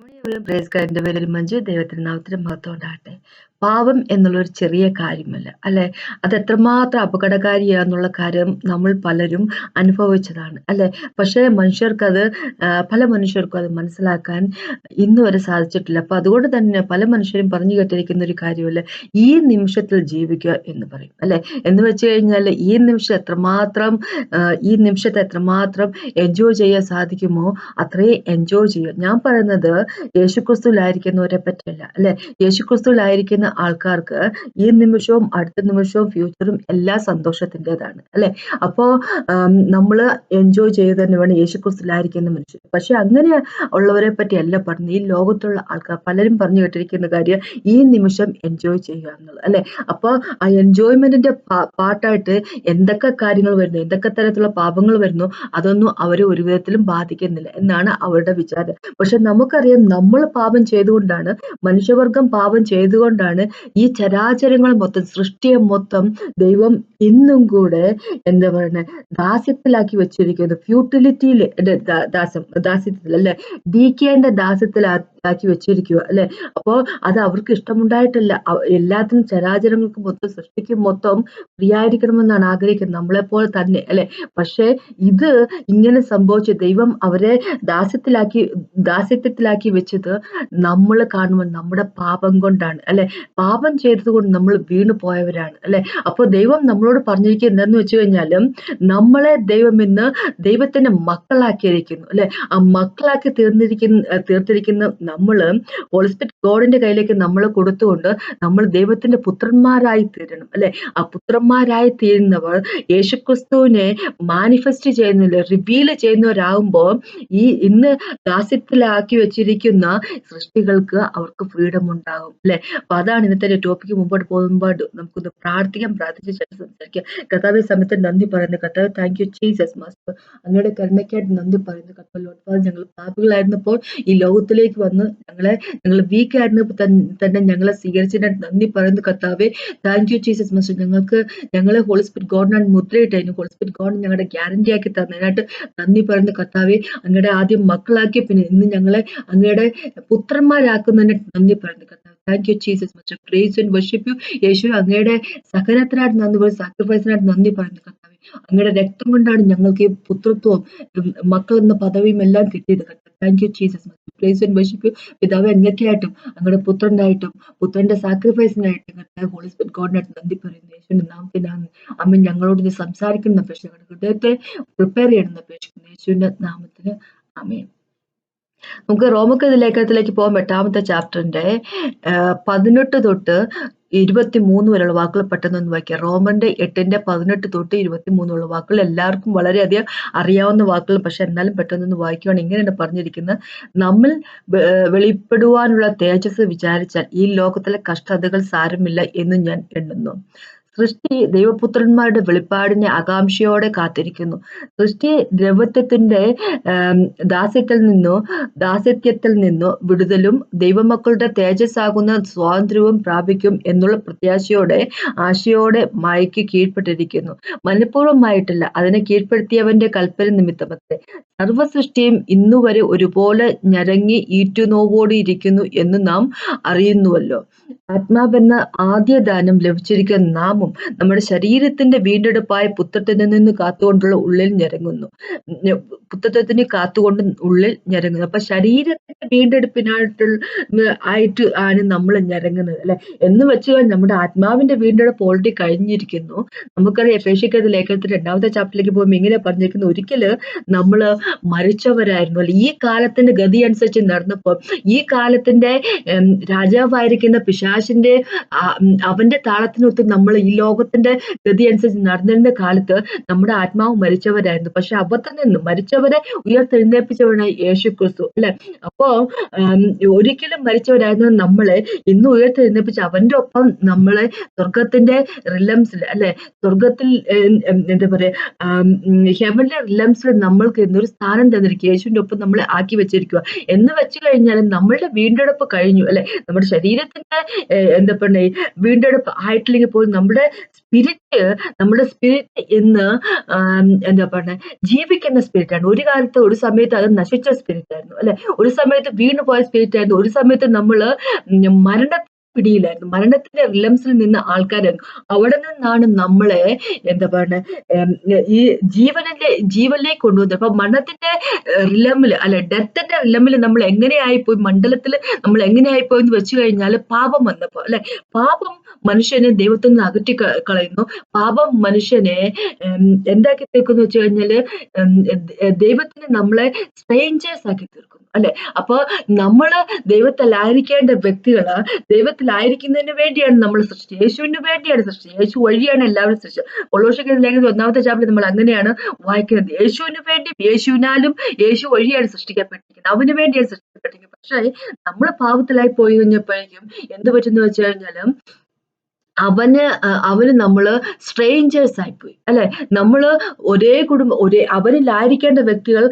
മുഴുവൻ പ്രേസ്കാരന്റെ പേരിൽ മഞ്ജു ദൈവത്തിന് നാമത്തിന് മഹത്വം ഉണ്ടാകട്ടെ? പാപം എന്നുള്ളൊരു ചെറിയ കാര്യമല്ല അല്ലെ? അത് എത്രമാത്രം അപകടകാരിയാന്നുള്ള കാര്യം നമ്മൾ പലരും അനുഭവിച്ചതാണ് അല്ലെ? പക്ഷേ മനുഷ്യർക്കത് പല മനുഷ്യർക്കും അത് മനസ്സിലാക്കാൻ ഇന്ന് വരെ സാധിച്ചിട്ടില്ല. അപ്പൊ അതുകൊണ്ട് തന്നെ പല മനുഷ്യരും പറഞ്ഞു കേട്ടിരിക്കുന്ന ഒരു കാര്യമല്ല ഈ നിമിഷത്തിൽ ജീവിക്കുക എന്ന് പറയും അല്ലെ? എന്ന് വെച്ച് കഴിഞ്ഞാൽ ഈ നിമിഷം എത്രമാത്രം ഈ നിമിഷത്തെ എത്രമാത്രം എൻജോയ് ചെയ്യാൻ സാധിക്കുമോ അത്രയും എൻജോയ് ചെയ്യുക. ഞാൻ പറയുന്നത് യേശുക്രിസ്തുവിലായിരിക്കുന്നവരെ പറ്റിയല്ല അല്ലെ? യേശുക്രിസ്തുവിലായിരിക്കുന്ന ആൾക്കാർക്ക് ഈ നിമിഷവും അടുത്ത നിമിഷവും ഫ്യൂച്ചറും എല്ലാ സന്തോഷത്തിന്റെതാണ് അല്ലെ? അപ്പോൾ നമ്മൾ എൻജോയ് ചെയ്ത് തന്നെ വേണം യേശുക്രിസ്തുവിലായിരിക്കുന്ന മനുഷ്യർ. പക്ഷെ അങ്ങനെ ഉള്ളവരെ പറ്റിയല്ല പറഞ്ഞു ഈ ലോകത്തുള്ള ആൾക്കാർ പലരും പറഞ്ഞു കേട്ടിരിക്കുന്ന കാര്യം ഈ നിമിഷം എൻജോയ് ചെയ്യുക എന്നുള്ളത് അല്ലെ? അപ്പോൾ ആ എൻജോയ്മെന്റിന്റെ പാട്ടായിട്ട് എന്തൊക്കെ കാര്യങ്ങൾ വരുന്നു എന്തൊക്കെ തരത്തിലുള്ള പാപങ്ങൾ വരുന്നു അതൊന്നും അവരെ ഒരു വിധത്തിലും ബാധിക്കുന്നില്ല എന്നാണ് അവരുടെ വിചാരം. പക്ഷെ നമുക്കറിയാം നമ്മൾ പാപം ചെയ്തുകൊണ്ടാണ് മനുഷ്യവർഗം പാപം ചെയ്തുകൊണ്ടാണ് ഈ ചരാചരങ്ങൾ മൊത്തം സൃഷ്ടിയെ മൊത്തം ദൈവം ഇന്നും കൂടെ എന്താ പറയുന്നത് ദാസ്യത്തിലാക്കി വെച്ചിരിക്കുന്നത്. ഫ്യൂട്ടിലിറ്റിയിൽ ദാസം ദാസ്യത്തിൽ അല്ലെ ഡി കെന്റെ ദാസ്യത്തിലാക്കി വെച്ചിരിക്കുക അല്ലെ? അപ്പോ അത് അവർക്ക് ഇഷ്ടമുണ്ടായിട്ടല്ല. എല്ലാത്തിനും ചരാചരങ്ങൾക്ക് മൊത്തം സൃഷ്ടിക്കും മൊത്തം പ്രിയായിരിക്കണമെന്നാണ് ആഗ്രഹിക്കുന്നത്. നമ്മളെ നമ്മളെപ്പോലെ തന്നെ അല്ലെ? പക്ഷേ ഇത് ഇങ്ങനെ സംഭവിച്ച ദൈവം അവരെ ദാസ്യത്തിലാക്കി ദാസ്യത്വത്തിലാക്കി വെച്ചത് നമ്മൾ കാണുമ്പോൾ നമ്മുടെ പാപം കൊണ്ടാണ് അല്ലെ? പാപം ചെയ്തതുകൊണ്ട് നമ്മൾ വീണു പോയവരാണ് അല്ലെ? അപ്പോൾ ദൈവം നമ്മളോട് പറഞ്ഞിരിക്കുന്നത് എന്താന്ന് വെച്ച് കഴിഞ്ഞാലും നമ്മളെ ദൈവം ഇന്ന് ദൈവത്തിന്റെ മക്കളാക്കിയിരിക്കുന്നു അല്ലെ? ആ മക്കളാക്കി തീർന്നിരിക്കുന്ന തീർത്തിരിക്കുന്ന നമ്മൾ ഹോളിസ്പിറ്റ് ഗോഡിന്റെ കയ്യിലേക്ക് നമ്മൾ കൊടുത്തുകൊണ്ട് നമ്മൾ ദൈവത്തിന്റെ പുത്രന്മാരായി തീരണം അല്ലെ? ആ പുത്രന്മാരായി തീരുന്നവർ യേശുക്രിസ്തുവിനെ മാനിഫെസ്റ്റ് ചെയ്യുന്നില്ല റിവീൽ ചെയ്യുന്നവരാകുമ്പോൾ ഈ ഇന്ന് ദാസ്യത്തിലാക്കി വെച്ചിരിക്കുന്ന സൃഷ്ടികൾക്ക് അവർക്ക് ഫ്രീഡം ഉണ്ടാകും അല്ലെ? അപ്പൊ അതാണ് ഇന്നത്തെ ടോപ്പിക്ക് മുമ്പോട്ട് പോകുമ്പോൾ നമുക്കൊന്ന് പ്രാർത്ഥിക്കാം പ്രാർത്ഥിച്ച് ശേഷം സംസാരിക്കാം. കഥാവെ സമയത്ത് നന്ദി പറയുന്നു. കഥാവ് താങ്ക് യു ജീസസ് മാസ്റ്റർ അങ്ങയുടെ കരുണയ്ക്കായിട്ട് നന്ദി പറയുന്നു. കർത്താവ് ലോഡ് ഞങ്ങൾ പാപികളായിരുന്നപ്പോൾ ഈ ലോകത്തിലേക്ക് വന്ന് ഞങ്ങളെ ഞങ്ങൾ വീക്ക് ആയിരുന്നു. തന്നെ ഞങ്ങളെ സ്വീകരിച്ചതിന് നന്ദി പറയുന്നു കർത്താവെ. താങ്ക് യു ജീസസ് മസ്റ്റർ ഞങ്ങൾക്ക് ഞങ്ങളെ ഹോളിസ്പിറ്റ് ഗോഡിനാണ് മുദ്രയിട്ടായിരുന്നു ഹോളിസ്പിറ്റ് ഗോഡ് ഞങ്ങളുടെ ഗ്യാരണ്ടി ആക്കി തന്നതിനായിട്ട് നന്ദി പറയുന്നു കർത്താവെ. അങ്ങയുടെ ആദ്യം മക്കളാക്കി പിന്നെ ഇന്ന് ഞങ്ങളെ അങ്ങയുടെ പുത്രന്മാരാക്കുന്നതിന് നന്ദി പറയുന്നു കർത്താവ്. Thank you Jesus master praise and worship you Yeshu അങ്ങയുടെ സഹനത്തിനായിട്ട് നന്ദി പറയും സാക്രിഫൈസിനായിട്ട് നന്ദി പറയുന്നു കർത്താവ്. അങ്ങയുടെ രക്തം കൊണ്ടാണ് ഞങ്ങൾക്ക് ഈ പുത്രത്വവും മക്കൾ എന്ന പദവിയും എല്ലാം കിട്ടിയത് കത്താവ് thank you Jesus worship you പിതാവ് എങ്ങനെയായിട്ടും അങ്ങയുടെ പുത്രനായിട്ടും പുത്രന്റെ സാക്രിഫൈസിനായിട്ടും ഹോളി സ്പിരിറ്റ് ഗോഡിനായിട്ട് നന്ദി പറയുന്നു. യേശുവിന്റെ നാമത്തിലാണ് അമ്മ ഞങ്ങളോട് നീ സംസാരിക്കുന്ന അപേക്ഷിക്കുന്നു ഹൃദയത്തെ പ്രിപ്പയർ ചെയ്യണമെന്ന് അപേക്ഷിക്കുന്നു യേശുവിന്റെ നാമത്തിന് അമ്മയും നമുക്ക് റോമക്കത് ലേഖനത്തിലേക്ക് പോകാൻ എട്ടാമത്തെ ചാപ്റ്ററിന്റെ പതിനെട്ട് തൊട്ട് ഇരുപത്തി മൂന്ന് വരെയുള്ള വാക്കുകൾ പെട്ടെന്ന് വായിക്കാം റോമന്റെ എട്ടിന്റെ പതിനെട്ട് തൊട്ട് ഇരുപത്തി മൂന്നുള്ള വാക്കുകൾ എല്ലാവർക്കും വളരെയധികം അറിയാവുന്ന വാക്കുകൾ. പക്ഷെ എന്നാലും പെട്ടെന്നൊന്ന് വായിക്കുവാണ് ഇങ്ങനെയാണ് പറഞ്ഞിരിക്കുന്നത്. നമ്മൾ വെളിപ്പെടുവാനുള്ള തേജസ് വിചാരിച്ചാൽ ഈ ലോകത്തിലെ കഷ്ടതകൾ സാരമില്ല എന്ന് ഞാൻ എണ്ണുന്നു. സൃഷ്ടി ദൈവപുത്രന്മാരുടെ വെളിപ്പാടിനെ ആകാംക്ഷയോടെ കാത്തിരിക്കുന്നു. സൃഷ്ടി ദ്രവത്വത്തിന്റെ ദാസ്യത്തിൽ നിന്നോ ദാസ്യത്യത്തിൽ നിന്നോ വിടുതലും ദൈവമക്കളുടെ തേജസ്സാകുന്ന സ്വാതന്ത്ര്യവും പ്രാപിക്കും എന്നുള്ള പ്രത്യാശയോടെ ആശയോടെ മയക്ക് കീഴ്പ്പെട്ടിരിക്കുന്നു. മനഃപൂർവമായിട്ടല്ല അതിനെ കീഴ്പ്പെടുത്തിയവന്റെ കൽപ്പന നിമിത്തമത്തെ ഇന്നു ഇന്നുവരെ ഒരുപോലെ ഞരങ്ങി ഈറ്റുനോവോടിയിരിക്കുന്നു എന്ന് നാം അറിയുന്നുവല്ലോ. ആത്മാവെന്ന ആദ്യ ദാനം ലഭിച്ചിരിക്കുന്ന നാമും നമ്മുടെ ശരീരത്തിന്റെ വീണ്ടെടുപ്പായ പുത്രത്തിൽ നിന്ന് കാത്തുകൊണ്ടുള്ള ഉള്ളിൽ ഞരങ്ങുന്നു. പുത്രത്വത്തിന് കാത്തുകൊണ്ട് ഉള്ളിൽ ഞരങ്ങുന്നു. അപ്പൊ ശരീരത്തിന്റെ വീണ്ടെടുപ്പിനായിട്ടുള്ള ആയിട്ട് ആണ് നമ്മൾ ഞരങ്ങുന്നത് അല്ലെ? എന്ന് വെച്ചാൽ നമ്മുടെ ആത്മാവിന്റെ വീണ്ടെടുപ്പ് ഓൾറെഡി കഴിഞ്ഞിരിക്കുന്നു. നമുക്കറിയാം എഫേഷ്യക്കത് ലേഖനത്തിന്റെ രണ്ടാമത്തെ ചാപ്റ്ററിലേക്ക് പോകുമ്പോൾ ഇങ്ങനെ പറഞ്ഞിരിക്കുന്നു. ഒരിക്കൽ നമ്മൾ മരിച്ചവരായിരുന്നു അല്ലെ? ഈ കാലത്തിന്റെ ഗതി അനുസരിച്ച് നടന്നപ്പോൾ ഈ കാലത്തിന്റെ രാജാവായിരിക്കുന്ന പിശാശിന്റെ അവന്റെ താളത്തിനൊത്ത് നമ്മൾ ഈ ലോകത്തിന്റെ ഗതി അനുസരിച്ച് നടന്നിരുന്ന കാലത്ത് നമ്മുടെ ആത്മാവ് മരിച്ചവരായിരുന്നു. പക്ഷെ അബദ്ധം നിന്നും മരിച്ചവരെ ഉയർത്തെഴുന്നേൽപ്പിച്ചവനായി യേശു ക്രിസ്തു അല്ലെ അപ്പോ ഒരിക്കലും മരിച്ചവരായിരുന്നു നമ്മളെ ഇന്ന് ഉയർത്തെഴുന്നേൽപ്പിച്ച അവന്റെ ഒപ്പം നമ്മളെ സ്വർഗത്തിന്റെ റിലംസിൽ അല്ലെ? സ്വർഗത്തിൽ എന്താ പറയാ ഹെവന്റെ റിലംസിൽ നമ്മൾക്ക് ഇന്നൊരു സ്ഥാനം തന്നിരിക്കുക. യേശുവിന്റെ ഒപ്പം നമ്മളെ ആക്കി വെച്ചിരിക്കുക. എന്ന് വെച്ചു കഴിഞ്ഞാൽ നമ്മളുടെ വീണ്ടെടുപ്പ് കഴിഞ്ഞു അല്ലെ? നമ്മുടെ ശരീരത്തിന്റെ എന്താ പറയുക വീണ്ടെടുപ്പ് ആയിട്ടില്ലെങ്കിൽ പോലും നമ്മുടെ സ്പിരിറ്റ് നമ്മുടെ സ്പിരിറ്റ് ഇന്ന് എന്താ പറയുക ജീവിക്കുന്ന സ്പിരിറ്റാണ് ഒരു കാലത്ത് ഒരു സമയത്ത് അത് നശിച്ച സ്പിരിറ്റായിരുന്നു അല്ലെ? ഒരു സമയത്ത് വീണ് പോയ സ്പിരിറ്റ് ആയിരുന്നു. ഒരു സമയത്ത് നമ്മൾ മരണ പിടിയിലായിരുന്നു. മരണത്തിന്റെ റിലംസിൽ നിന്ന് ആൾക്കാരായിരുന്നു. അവിടെ നിന്നാണ് നമ്മളെ എന്താ പറയുക ഈ ജീവനിലെ ജീവനിലേക്ക് കൊണ്ടുവന്നത്. അപ്പൊ മരണത്തിന്റെ റിലമിൽ അല്ല ഡെത്തിന്റെ റിലമിൽ നമ്മൾ എങ്ങനെയായിപ്പോയി? മണ്ഡലത്തിൽ നമ്മൾ എങ്ങനെയായിപ്പോയി എന്ന് വെച്ചു കഴിഞ്ഞാൽ പാപം വന്നപ്പോ അല്ലെ? പാപം മനുഷ്യനെ ദൈവത്തിൽ നിന്ന് അകറ്റി കളയുന്നു. പാപം മനുഷ്യനെ എന്താക്കി തീർക്കുന്നു വെച്ച് കഴിഞ്ഞാൽ ദൈവത്തിന് നമ്മളെ സ്ട്രേഞ്ചേഴ്സ് ആക്കി തീർക്കുന്നു. അല്ലെ? അപ്പൊ നമ്മൾ ദൈവത്തിലായിരിക്കേണ്ട വ്യക്തികൾ ദൈവത്തിലായിരിക്കുന്നതിന് വേണ്ടിയാണ് നമ്മൾ സൃഷ്ടിച്ചത് യേശുവിന് വേണ്ടിയാണ് സൃഷ്ടിച്ചത് യേശു വഴിയാണ് എല്ലാവരും സൃഷ്ടിച്ചത് കൊളോഷിക്കുന്ന ഒന്നാമത്തെ ചാപ്റ്റർ നമ്മൾ അങ്ങനെയാണ് വായിക്കുന്നത്. യേശുവിന് വേണ്ടി യേശുവിനാലും യേശു വഴിയാണ് സൃഷ്ടിക്കപ്പെട്ടിരിക്കുന്നത്. അവന് വേണ്ടിയാണ് സൃഷ്ടിക്കപ്പെട്ടിരിക്കുന്നത്. പക്ഷേ നമ്മൾ പാവത്തിലായി പോയി കഴിഞ്ഞപ്പോഴേക്കും എന്ത് പറ്റുന്ന വെച്ച് കഴിഞ്ഞാലും അവന് അവന് നമ്മൾ സ്ട്രേഞ്ചേഴ്സ് ആയിപ്പോയി. അല്ലെ? നമ്മൾ ഒരേ കുടുംബം ഒരേ അവരിലായിരിക്കേണ്ട വ്യക്തികൾ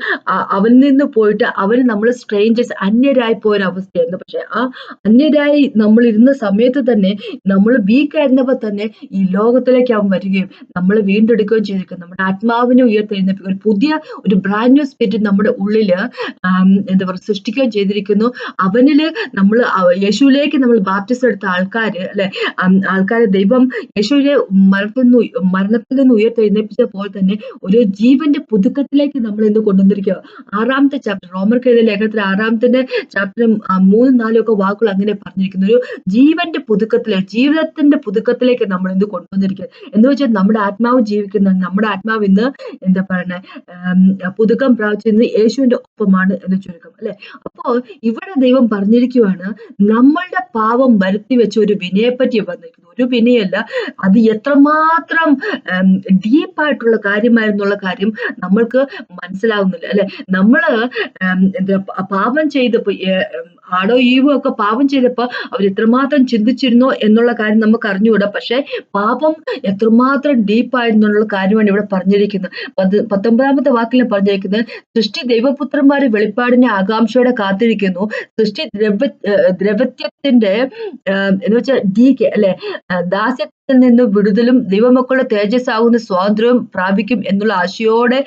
അവനിൽ നിന്ന് പോയിട്ട് അവർ നമ്മൾ സ്ട്രേഞ്ചേഴ്സ് അന്യരായി പോയ അവസ്ഥയായിരുന്നു പക്ഷെ ആ അന്യരായി നമ്മൾ ഇരുന്ന സമയത്ത് തന്നെ നമ്മൾ വീക്ക് ആയിരുന്നപ്പോൾ തന്നെ ഈ ലോകത്തിലേക്ക് അവൻ വരികയും നമ്മൾ വീണ്ടെടുക്കുകയും ചെയ്തിരിക്കും നമ്മുടെ ആത്മാവിനെ ഉയർത്തെഴുന്നേൽപ്പിക്കും ഒരു പുതിയ ഒരു ബ്രാൻഡ് ന്യൂ സ്പിരിറ്റ് നമ്മുടെ ഉള്ളിൽ എന്താ പറയുക സൃഷ്ടിക്കുകയും ചെയ്തിരിക്കുന്നു. അവനിൽ നമ്മൾ യേശുവിലേക്ക് നമ്മൾ ബാപ്റ്റിസം എടുത്ത ആൾക്കാർ അല്ലെ? ആൾക്കാർ ആൾക്കാരെ ദൈവം യേശുവിനെ മരണത്തിൽ നിന്ന് മരണത്തിൽ നിന്ന് ഉയർത്തെഴുന്നേപ്പിച്ച തന്നെ ഒരു ജീവന്റെ പുതുക്കത്തിലേക്ക് നമ്മൾ ഇന്ന് കൊണ്ടുവന്നിരിക്കുക. ആറാമത്തെ ചാപ്റ്റർ റോമർക്ക് എഴുതിയ ലേഖനത്തിൽ ആറാമത്തെ ചാപ്റ്ററും മൂന്നും നാലും ഒക്കെ വാക്കുകൾ അങ്ങനെ പറഞ്ഞിരിക്കുന്നു. ഒരു ജീവന്റെ പുതുക്കത്തിലേക്ക് ജീവിതത്തിന്റെ പുതുക്കത്തിലേക്ക് നമ്മൾ ഇന്ന് കൊണ്ടുവന്നിരിക്കുക. എന്ന് വെച്ചാൽ നമ്മുടെ ആത്മാവ് ജീവിക്കുന്ന നമ്മുടെ ആത്മാവ് ഇന്ന് എന്താ പറയുന്നത് പുതുക്കം പ്രാപിച്ചിരുന്ന യേശുവിന്റെ ഒപ്പമാണ് എന്ന് ചുരുക്കം അല്ലെ? അപ്പോ ഇവിടെ ദൈവം പറഞ്ഞിരിക്കുവാണ് നമ്മളുടെ പാവം വരുത്തി വെച്ച ഒരു വിനയെപ്പറ്റി വന്നിരിക്കുന്നു. ഒരു വിനയല്ല. അത് എത്രമാത്രം ഡീപ്പായിട്ടുള്ള കാര്യമായിരുന്നുള്ള കാര്യം നമ്മൾക്ക് മനസ്സിലാവുന്നില്ല. അല്ലെ? നമ്മൾ പാപം ചെയ്തപ്പോ ആടോ ഈവോ ഒക്കെ പാപം ചെയ്തപ്പോ അവർ എത്രമാത്രം ചിന്തിച്ചിരുന്നോ എന്നുള്ള കാര്യം നമുക്ക് അറിഞ്ഞുകൂടാ. പക്ഷെ പാപം എത്രമാത്രം ഡീപ്പായിരുന്നു എന്നുള്ള കാര്യമാണ് ഇവിടെ പറഞ്ഞിരിക്കുന്നത്. പത് പത്തൊമ്പതാമത്തെ വാക്കിൽ പറഞ്ഞിരിക്കുന്നത് സൃഷ്ടി ദൈവപുത്രന്മാരെ വെളിപ്പാടിനെ ആകാംക്ഷയോടെ കാത്തിരിക്കുന്നു. സൃഷ്ടി ദ്രവ ദ്രവത്യത്തിന്റെ എന്ന് വെച്ചാൽ ഡി കെ അല്ലെ ദാസ്യത്തിൽ നിന്ന് വിടുതലും ദൈവമക്കളുടെ തേജസ്സാകുന്ന സ്വാതന്ത്ര്യവും പ്രാപിക്കും എന്നുള്ള ആശയോടെ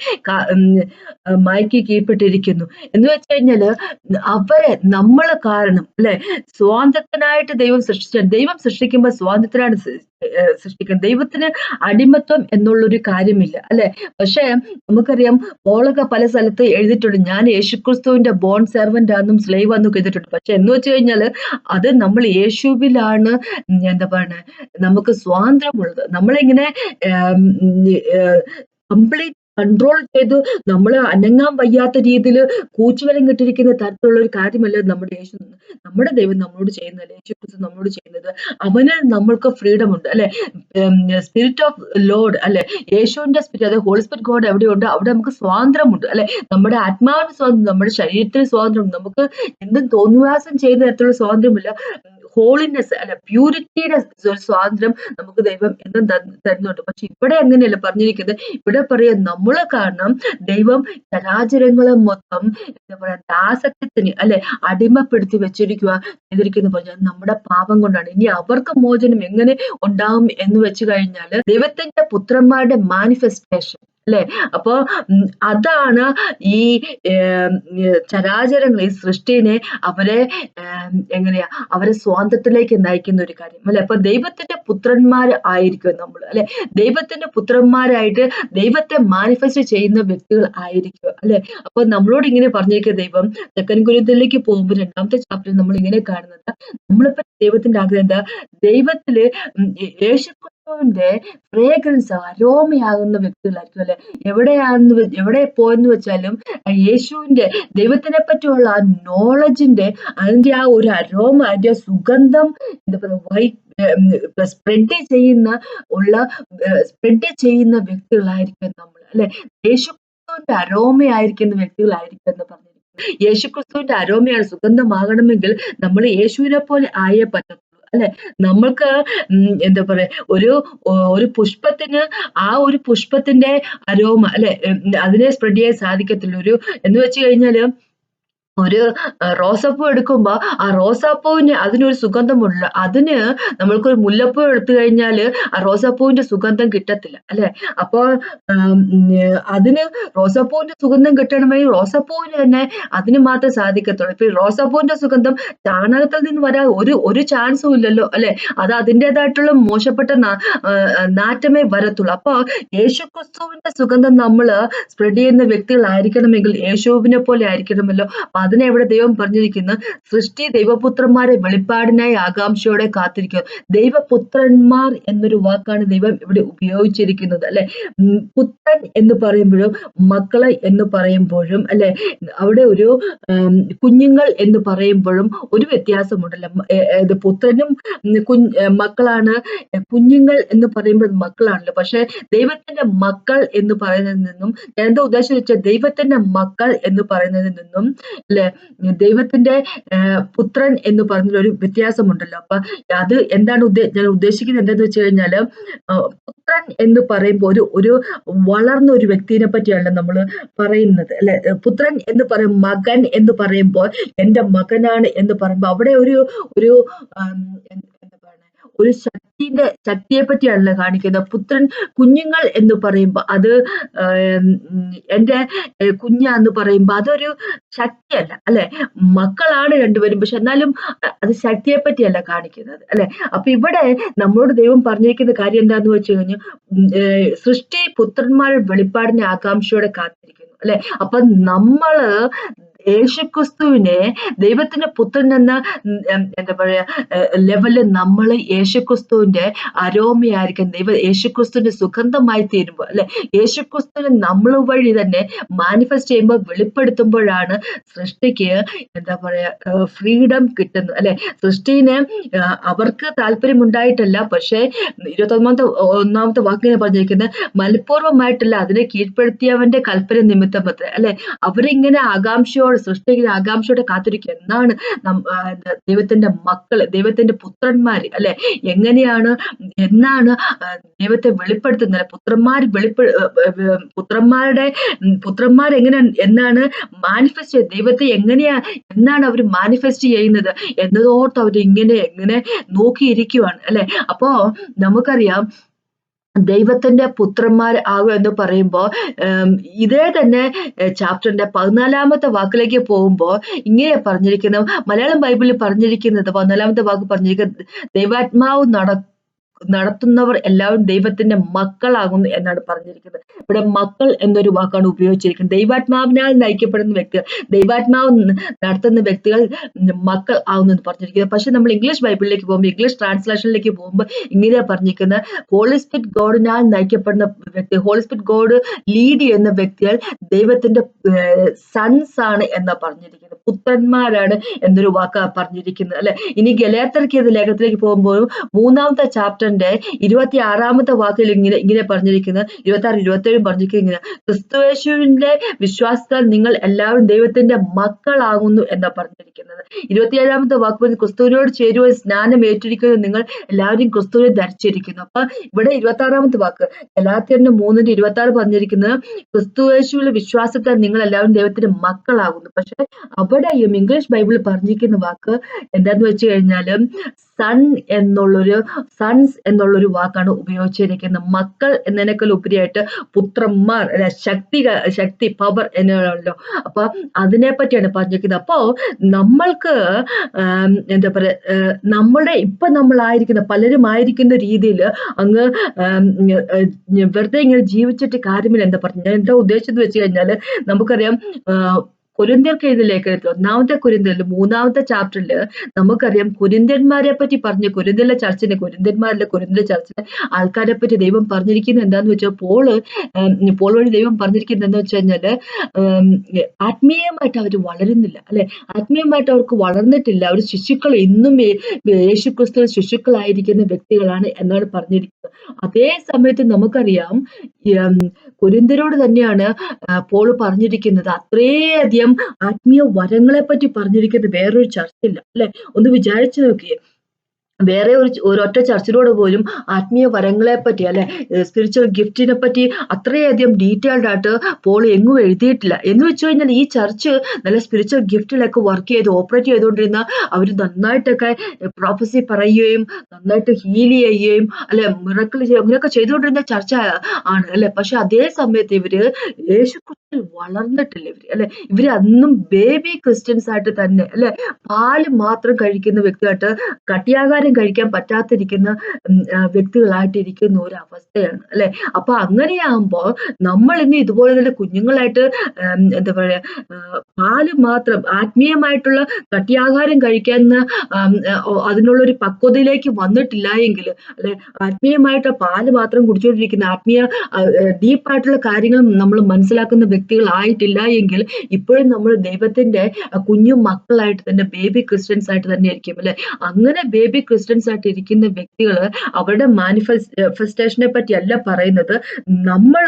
മയക്കി കീഴ്പ്പെട്ടിരിക്കുന്നു. എന്ന് വെച്ച് കഴിഞ്ഞാൽ അവരെ നമ്മൾ കാരണം അല്ലെ? സ്വാതന്ത്ര്യത്തിനായിട്ട് ദൈവം സൃഷ്ടിച്ച ദൈവം സൃഷ്ടിക്കുമ്പോൾ സ്വാതന്ത്ര്യത്തിനാണ് സൃഷ്ടിക്കുന്നത് ദൈവത്തിന് അടിമത്വം എന്നുള്ളൊരു കാര്യമില്ല അല്ലെ? പക്ഷെ നമുക്കറിയാം പോളൊക്കെ പല സ്ഥലത്ത് എഴുതിയിട്ടുണ്ട്. ഞാൻ യേശുക്രിസ്തുവിന്റെ ബോൺ സെർവന്റ് ആണെന്നും സ്ലൈവ് ആണെന്നും എഴുതിയിട്ടുണ്ട്. പക്ഷെ എന്ന് വെച്ച് കഴിഞ്ഞാൽ അത് നമ്മൾ യേശുവിലാണ് എന്താ പറയുക നമുക്ക് സ്വാതന്ത്ര്യമുള്ളത്. നമ്മളിങ്ങനെ കംപ്ലീറ്റ് കൺട്രോൾ ചെയ്ത് നമ്മൾ അനങ്ങാൻ വയ്യാത്ത രീതിയിൽ കൂച്ചുവലം കെട്ടിരിക്കുന്ന തരത്തിലുള്ള ഒരു കാര്യമല്ല നമ്മുടെ യേശു നമ്മുടെ ദൈവം നമ്മളോട് ചെയ്യുന്നത് യേശു ക്രിസ്തു നമ്മളോട് ചെയ്യുന്നത്. അവന് നമ്മൾക്ക് ഫ്രീഡം ഉണ്ട് അല്ലെ? സ്പിരിറ്റ് ഓഫ് ലോഡ് അല്ലെ? യേശുവിന്റെ സ്പിരിറ്റ് അതായത് ഹോളി സ്പിരിറ്റ് ഗോഡ് എവിടെയുണ്ട്? അവിടെ നമുക്ക് സ്വാതന്ത്ര്യമുണ്ട് അല്ലെ? നമ്മുടെ ആത്മാവിന് സ്വാതന്ത്ര്യം നമ്മുടെ ശരീരത്തിന് സ്വാതന്ത്ര്യം നമുക്ക് എന്തും തോന്നുവാസം ചെയ്യുന്ന തരത്തിലുള്ള സ്വാതന്ത്ര്യമില്ല. ഹോളിനെസ് അല്ല പ്യൂരിറ്റിയുടെ സ്വാതന്ത്ര്യം നമുക്ക് ദൈവം എന്നും തരുന്നുണ്ട്. പക്ഷെ ഇവിടെ അങ്ങനെയല്ല പറഞ്ഞിരിക്കുന്നത്? ഇവിടെ പറയാ നമ്മളെ കാരണം ദൈവം ചരാചരങ്ങളെ മൊത്തം എന്താ പറയാ ദാസത്വത്തിന് അല്ലെ അടിമപ്പെടുത്തി വെച്ചിരിക്കുക ചെയ്തിരിക്കുന്നു പറഞ്ഞാൽ നമ്മുടെ പാപം കൊണ്ടാണ്. ഇനി അവർക്ക് മോചനം എങ്ങനെ ഉണ്ടാവും എന്ന് വെച്ച് കഴിഞ്ഞാൽ ദൈവത്തിന്റെ പുത്രന്മാരുടെ മാനിഫെസ്റ്റേഷൻ അല്ലെ? അപ്പോ അതാണ് ഈ ചരാചരങ്ങൾ ഈ സൃഷ്ടിനെ അവരെ എങ്ങനെയാ അവരെ സ്വാതന്ത്ര്യത്തിലേക്ക് നയിക്കുന്ന ഒരു കാര്യം അല്ലെ? അപ്പൊ ദൈവത്തിന്റെ പുത്രന്മാർ ആയിരിക്കും നമ്മൾ അല്ലെ? ദൈവത്തിന്റെ പുത്രന്മാരായിട്ട് ദൈവത്തെ മാനിഫെസ്റ്റ് ചെയ്യുന്ന വ്യക്തികൾ ആയിരിക്കും അല്ലെ? അപ്പൊ നമ്മളോട് ഇങ്ങനെ പറഞ്ഞേക്ക ദൈവം തെക്കൻ കുരുത്തിലേക്ക് പോകുമ്പോൾ രണ്ടാമത്തെ ചാപ്റ്ററിൽ നമ്മൾ ഇങ്ങനെ കാണുന്നത് നമ്മളിപ്പോ ദൈവത്തിന്റെ ആഗ്രഹം എന്താ? ദൈവത്തിൽ യേശു യേശുവിന്റെ ഫ്രേഗ്രൻസ് അരോമയാകുന്ന വ്യക്തികളായിരിക്കും അല്ലെ? എവിടെയാണെന്ന് എവിടെ പോയെന്ന് വെച്ചാലും യേശുവിന്റെ ദൈവത്തിനെ പറ്റിയുള്ള ആ നോളജിന്റെ അതിന്റെ ആ ഒരു അരോമ അതിന്റെ സുഗന്ധം എന്താ പറയുക വൈ സ്പ്രെഡ് ചെയ്യുന്ന ഉള്ള സ്പ്രെഡ് ചെയ്യുന്ന വ്യക്തികളായിരിക്കും നമ്മൾ അല്ലെ? യേശുക്രിസ്തുവിന്റെ അരോമയായിരിക്കുന്ന വ്യക്തികളായിരിക്കും എന്ന് പറഞ്ഞു യേശുക്രിസ്തുവിന്റെ അരോമയാണ് സുഗന്ധമാകണമെങ്കിൽ നമ്മൾ യേശുവിനെ പോലെ ആയേ പറ്റത്തുള്ളൂ. അല്ലെ? നമ്മൾക്ക് എന്താ പറയാ ഒരു ഒരു പുഷ്പത്തിന് ആ ഒരു പുഷ്പത്തിന്റെ അരോമ അല്ലെ അതിനെ സ്പ്രെഡ് ചെയ്യാൻ സാധിക്കത്തില്ല. ഒരു എന്ന് വെച്ച് കഴിഞ്ഞാൽ ഒരു റോസാപ്പൂ എടുക്കുമ്പോൾ ആ റോസാപ്പൂവിന് അതിനൊരു സുഗന്ധമുണ്ട് അതിന് നമ്മൾക്കൊരു മുല്ലപ്പൂ എടുത്തു കഴിഞ്ഞാൽ ആ റോസാപ്പൂവിന്റെ സുഗന്ധം കിട്ടത്തില്ല അല്ലേ? അപ്പോൾ അതിന് റോസാപ്പൂവിന്റെ സുഗന്ധം കിട്ടണമെങ്കിൽ റോസാപ്പൂവിന് തന്നെ അതിന് മാത്രമേ സാധിക്കത്തുള്ളൂ. ഇപ്പൊ റോസാപ്പൂവിന്റെ സുഗന്ധം ചാണകത്തിൽ നിന്ന് വരാൻ ഒരു ഒരു ചാൻസും ഇല്ലല്ലോ അല്ലെ? അത് അതിന്റെതായിട്ടുള്ള മോശപ്പെട്ട നാറ്റമേ വരത്തുള്ളൂ. അപ്പൊ യേശുക്രിസ്തുവിന്റെ സുഗന്ധം നമ്മൾ സ്പ്രെഡ് ചെയ്യുന്ന വ്യക്തികളായിരിക്കണമെങ്കിൽ യേശുവിനെ പോലെ ആയിരിക്കണമല്ലോ. ഇവിടെ ദൈവം പറഞ്ഞിരിക്കുന്നു? സൃഷ്ടി ദൈവപുത്രന്മാരെ വെളിപ്പാടിനായി ആകാംക്ഷയോടെ കാത്തിരിക്കുന്നു. ദൈവപുത്രന്മാർ എന്നൊരു വാക്കാണ് ദൈവം ഇവിടെ ഉപയോഗിച്ചിരിക്കുന്നത് അല്ലെ? പുത്രൻ എന്ന് പറയുമ്പോഴും മക്കളെ എന്ന് പറയുമ്പോഴും അല്ലെ? അവിടെ ഒരു കുഞ്ഞുങ്ങൾ എന്ന് പറയുമ്പോഴും ഒരു വ്യത്യാസമുണ്ടല്ലോ. പുത്രനും കുഞ്ഞ് മക്കളാണ്. കുഞ്ഞുങ്ങൾ എന്ന് പറയുമ്പോൾ മക്കളാണല്ലോ. പക്ഷെ ദൈവത്തിന്റെ മക്കൾ എന്ന് പറയുന്നതിൽ നിന്നും ഞാൻ എന്താ ഉദ്ദേശം വെച്ചാൽ ദൈവത്തിന്റെ മക്കൾ എന്ന് പറയുന്നതിൽ നിന്നും അല്ലെ ദൈവത്തിന്റെ പുത്രൻ എന്ന് പറഞ്ഞ ഒരു വ്യത്യാസമുണ്ടല്ലോ. അപ്പൊ അത് എന്താണ് ഉദ്ദേ ഞാൻ ഉദ്ദേശിക്കുന്നത് എന്താന്ന് വെച്ച് കഴിഞ്ഞാൽ പുത്രൻ എന്ന് പറയുമ്പോൾ ഒരു ഒരു വളർന്ന ഒരു വ്യക്തിനെ പറ്റിയാണ് നമ്മൾ പറയുന്നത്. അല്ലെ? പുത്രൻ എന്ന് പറയും മകൻ എന്ന് പറയുമ്പോൾ എന്റെ മകനാണ് എന്ന് പറയുമ്പോൾ അവിടെ ഒരു ഒരു ഒരു ശക്തിന്റെ ശക്തിയെ പറ്റിയാണല്ലോ കാണിക്കുന്നത്. പുത്രൻ കുഞ്ഞുങ്ങൾ എന്ന് പറയുമ്പോൾ അത് എന്റെ കുഞ്ഞാന്ന് പറയുമ്പോൾ അതൊരു ശക്തിയല്ല അല്ലെ? മക്കളാണ് രണ്ടുപേരും. പക്ഷെ എന്നാലും അത് ശക്തിയെ പറ്റിയല്ല കാണിക്കുന്നത് അല്ലെ? അപ്പൊ ഇവിടെ നമ്മളോട് ദൈവം പറഞ്ഞിരിക്കുന്ന കാര്യം എന്താന്ന് വെച്ച് കഴിഞ്ഞാൽ സൃഷ്ടി പുത്രന്മാരുടെ വെളിപ്പാടിനെ ആകാംക്ഷയോടെ കാത്തിരിക്കുന്നു അല്ലെ? അപ്പൊ നമ്മൾ യേശുക്രിസ്തുവിനെ ദൈവത്തിന്റെ പുത്രൻ എന്ന എന്താ പറയാ ലെവലിൽ നമ്മൾ യേശുക്രിസ്തുവിന്റെ അരോമയായിരിക്കും. ദൈവ യേശുക്രിസ്തുവിന്റെ സുഗന്ധമായി തീരുമ്പോൾ അല്ലെ? യേശുക്രിസ്തുവിനെ നമ്മൾ വഴി തന്നെ മാനിഫെസ്റ്റ് ചെയ്യുമ്പോൾ വെളിപ്പെടുത്തുമ്പോഴാണ് സൃഷ്ടിക്ക് എന്താ പറയാ ഫ്രീഡം കിട്ടുന്നത് അല്ലെ? സൃഷ്ടിനെ അവർക്ക് താല്പര്യമുണ്ടായിട്ടല്ല പക്ഷേ ഇരുപത്തൊന്നാമത്തെ ഒന്നാമത്തെ വാക്കിനെ പറഞ്ഞിരിക്കുന്നത് മനഃപൂർവമായിട്ടല്ല അതിനെ കീഴ്പ്പെടുത്തിയവന്റെ കൽപ്പന നിമിത്തം അല്ലെ? അവരിങ്ങനെ ആകാംക്ഷയോടെ സൃഷ്ടിക്കുന്ന ആകാംക്ഷയോടെ കാത്തിരിക്കുക. എന്നാണ് ദൈവത്തിന്റെ മക്കൾ ദൈവത്തിന്റെ പുത്രന്മാര് അല്ലെ? എങ്ങനെയാണ് എന്നാണ് ദൈവത്തെ വെളിപ്പെടുത്തുന്നത്? പുത്രന്മാർ വെളിപ്പെ പുത്രന്മാരുടെ പുത്രന്മാർ എങ്ങനെ എന്നാണ് മാനിഫെസ്റ്റ് ചെയ്യുന്നത് ദൈവത്തെ എങ്ങനെയാ എന്നാണ് അവർ മാനിഫെസ്റ്റ് ചെയ്യുന്നത് എന്നതോർത്ത് അവർ ഇങ്ങനെ എങ്ങനെ നോക്കിയിരിക്കുവാണ് അല്ലെ? അപ്പോ നമുക്കറിയാം ദൈവത്തിന്റെ പുത്രന്മാർ ആകും എന്ന് പറയുമ്പോൾ ഇതേ തന്നെ ചാപ്റ്ററിന്റെ പതിനാലാമത്തെ വാക്കിലേക്ക് പോകുമ്പോൾ ഇങ്ങനെ പറഞ്ഞിരിക്കുന്നു. മലയാളം ബൈബിളിൽ പറഞ്ഞിരിക്കുന്നത് പതിനാലാമത്തെ വാക്ക് പറഞ്ഞിരിക്കുന്നത് ദൈവാത്മാവ് നട നടത്തുന്നവർ എല്ലാവരും ദൈവത്തിന്റെ മക്കളാകുന്നു എന്നാണ് പറഞ്ഞിരിക്കുന്നത്. ഇവിടെ മക്കൾ എന്നൊരു വാക്കാണ് ഉപയോഗിച്ചിരിക്കുന്നത്. ദൈവാത്മാവിനാൽ നയിക്കപ്പെടുന്ന വ്യക്തികൾ ദൈവാത്മാവ് നടത്തുന്ന വ്യക്തികൾ മക്കൾ ആകുന്നു എന്ന് പറഞ്ഞിരിക്കുന്നത് പക്ഷെ നമ്മൾ ഇംഗ്ലീഷ് ബൈബിളിലേക്ക് പോകുമ്പോൾ ഇംഗ്ലീഷ് ട്രാൻസ്ലേഷനിലേക്ക് പോകുമ്പോൾ ഇങ്ങനെ പറഞ്ഞിരിക്കുന്നത്. ഹോളിസ്പിറ്റ് ഗോഡിനാൽ നയിക്കപ്പെടുന്ന വ്യക്തി ഹോളിസ്പിറ്റ് ഗോഡ് ലീഡ് ചെയ്യുന്ന വ്യക്തികൾ ദൈവത്തിന്റെ സൺസ് ആണ് എന്നാ പറഞ്ഞിരിക്കുന്നത്. പുത്രന്മാരാണ് എന്നൊരു വാക്ക് പറഞ്ഞിരിക്കുന്നത് അല്ലെ? ഇനി ഗലേത്തർക്ക് ലേഖനത്തിലേക്ക് പോകുമ്പോഴും മൂന്നാമത്തെ ചാപ്റ്റർ ചാപ്റ്ററിന്റെ ഇരുപത്തി ആറാമത്തെ വാക്കിൽ ഇങ്ങനെ ഇങ്ങനെ പറഞ്ഞിരിക്കുന്നത് ഇരുപത്തി ആറ് ഇരുപത്തി ഏഴ് പറഞ്ഞിരിക്കുന്നത് ഇങ്ങനെ ക്രിസ്തുവേശുവിന്റെ വിശ്വാസികൾ നിങ്ങൾ എല്ലാവരും ദൈവത്തിന്റെ മക്കളാകുന്നു എന്നാ പറഞ്ഞിരിക്കുന്നത്. ഇരുപത്തിയേഴാമത്തെ വാക്ക് ക്രിസ്തുവിനോട് ചേരുവാൻ സ്നാനം ഏറ്റിരിക്കുന്നത് നിങ്ങൾ എല്ലാവരും ക്രിസ്തുവിനെ ധരിച്ചിരിക്കുന്നു. അപ്പൊ ഇവിടെ ഇരുപത്തി ആറാമത്തെ വാക്ക് എല്ലാത്തിനും മൂന്നിന്റെ ഇരുപത്തി ആറ് പറഞ്ഞിരിക്കുന്നത് ക്രിസ്തുവേശുവിലെ വിശ്വാസത്താൽ നിങ്ങൾ എല്ലാവരും ദൈവത്തിന്റെ മക്കളാകുന്നു പക്ഷെ അവിടെയും ഇംഗ്ലീഷ് ബൈബിളിൽ പറഞ്ഞിരിക്കുന്ന വാക്ക് എന്താന്ന് വെച്ച് കഴിഞ്ഞാൽ സൺ എന്നുള്ളൊരു സൺസ് എന്നുള്ളൊരു വാക്കാണ് ഉപയോഗിച്ചിരിക്കുന്നത്. മക്കൾ എന്നതിനേക്കാൾ ഉപരിയായിട്ട് പുത്രന്മാർ ശക്തി ശക്തി പവർ എന്നുള്ളോ അപ്പൊ അതിനെ പറ്റിയാണ് പറഞ്ഞിരിക്കുന്നത്. അപ്പോ നമ്മൾക്ക് എന്താ പറയാ നമ്മുടെ ഇപ്പൊ നമ്മളായിരിക്കുന്ന പലരും ആയിരിക്കുന്ന രീതിയിൽ അങ്ങ് വെറുതെ ഇങ്ങനെ ജീവിച്ചിട്ട് കാര്യമില്ല. എന്താ പറഞ്ഞു ഞാൻ എന്താ ഉദ്ദേശിച്ചത് വെച്ച് കഴിഞ്ഞാൽ നമുക്കറിയാം കൊരിന്ത്യർക്ക് എഴുതിയ ലേഖനത്തിൽ ഒന്നാമത്തെ കൊരിന്ത്യരിൽ മൂന്നാമത്തെ ചാപ്റ്ററിൽ നമുക്കറിയാം കൊരിന്ത്യന്മാരെ പറ്റി പറഞ്ഞ് കുരിന്തിലെ ചർച്ചിനെ കൊരിന്ത്യന്മാരിലെ കുരിന്തിലെ ചർച്ചിലെ ആൾക്കാരെ പറ്റി ദൈവം പറഞ്ഞിരിക്കുന്നത് എന്താന്ന് വെച്ചാൽ പോൾ പോൾ വഴി ദൈവം പറഞ്ഞിരിക്കുന്നത് എന്താ വെച്ച് കഴിഞ്ഞാൽ ആത്മീയമായിട്ട് അവർ വളരുന്നില്ല. അല്ലെ? ആത്മീയമായിട്ട് അവർക്ക് വളർന്നിട്ടില്ല. അവർ ശിശുക്കൾ ഇന്നും യേശുക്രിസ്തു ശിശുക്കളായിരിക്കുന്ന വ്യക്തികളാണ് എന്നാണ് പറഞ്ഞിരിക്കുന്നത്. അതേ സമയത്ത് നമുക്കറിയാം കുരിന്തരോട് തന്നെയാണ് പോൾ പറഞ്ഞിരിക്കുന്നത്. അത്രയധികം ആത്മീയ വരങ്ങളെ പറ്റി പറഞ്ഞിരിക്കുന്നത് വേറൊരു ചർച്ചയില്ല അല്ലെ? ഒന്ന് വിചാരിച്ചു നോക്കിയേ. വേറെ ഒരു ഒരൊറ്റ ചർച്ചിലൂടെ പോലും ആത്മീയ വരങ്ങളെ പറ്റി അല്ലെ സ്പിരിച്വൽ ഗിഫ്റ്റിനെ പറ്റി അത്രയധികം ഡീറ്റെയിൽഡ് ആയിട്ട് പോൾ എങ്ങും എഴുതിയിട്ടില്ല. എന്ന് വെച്ച് കഴിഞ്ഞാൽ ഈ ചർച്ച് നല്ല സ്പിരിച്വൽ ഗിഫ്റ്റിലൊക്കെ വർക്ക് ചെയ്ത് ഓപ്പറേറ്റ് ചെയ്തുകൊണ്ടിരുന്ന അവർ നന്നായിട്ടൊക്കെ പ്രോഫസി പറയുകയും നന്നായിട്ട് ഹീൽ ചെയ്യുകയും അല്ലെ മിറക്കിൾ ചെയ്യുക അങ്ങനെയൊക്കെ ചെയ്തുകൊണ്ടിരുന്ന ചർച്ച ആണ് അല്ലെ. പക്ഷെ അതേ സമയത്ത് ഇവർ യേശു വളർന്നിട്ടില്ല ഇവർ അല്ലെ. ഇവർ അന്നും ബേബി ക്രിസ്ത്യൻസ് ആയിട്ട് തന്നെ അല്ലെ. പാൽ മാത്രം കഴിക്കുന്ന വ്യക്തിയായിട്ട് കട്ടിയാകാരം ആഹാരം കഴിക്കാൻ പറ്റാതിരിക്കുന്ന വ്യക്തികളായിട്ടിരിക്കുന്ന ഒരു അവസ്ഥയാണ് അല്ലെ? അപ്പൊ അങ്ങനെയാകുമ്പോ നമ്മൾ ഇന്ന് ഇതുപോലെ തന്നെ കുഞ്ഞുങ്ങളായിട്ട് എന്താ പറയാ പാൽ മാത്രം ആത്മീയമായിട്ടുള്ള കട്ടിയാഹാരം കഴിക്കുന്ന അതിനുള്ള ഒരു പക്വതയിലേക്ക് വന്നിട്ടില്ല എങ്കിൽ അല്ലെ ആത്മീയമായിട്ട് പാൽ മാത്രം കുടിച്ചുകൊണ്ടിരിക്കുന്ന ആത്മീയ ഡീപ്പായിട്ടുള്ള കാര്യങ്ങൾ നമ്മൾ മനസ്സിലാക്കുന്ന വ്യക്തികളായിട്ടില്ല എങ്കിൽ ഇപ്പോഴും നമ്മൾ ദൈവത്തിന്റെ കുഞ്ഞു മക്കളായിട്ട് തന്നെ ബേബി ക്രിസ്ത്യൻസ് ആയിട്ട് തന്നെ ആയിരിക്കും അല്ലെ? അങ്ങനെ ബേബി ക്രിസ്ത്യൻസ് ആയിട്ട് ഇരിക്കുന്ന വ്യക്തികൾ അവരുടെ മാനിഫെസ്റ്റേഷനെ പറ്റിയല്ല പറയുന്നത്. നമ്മൾ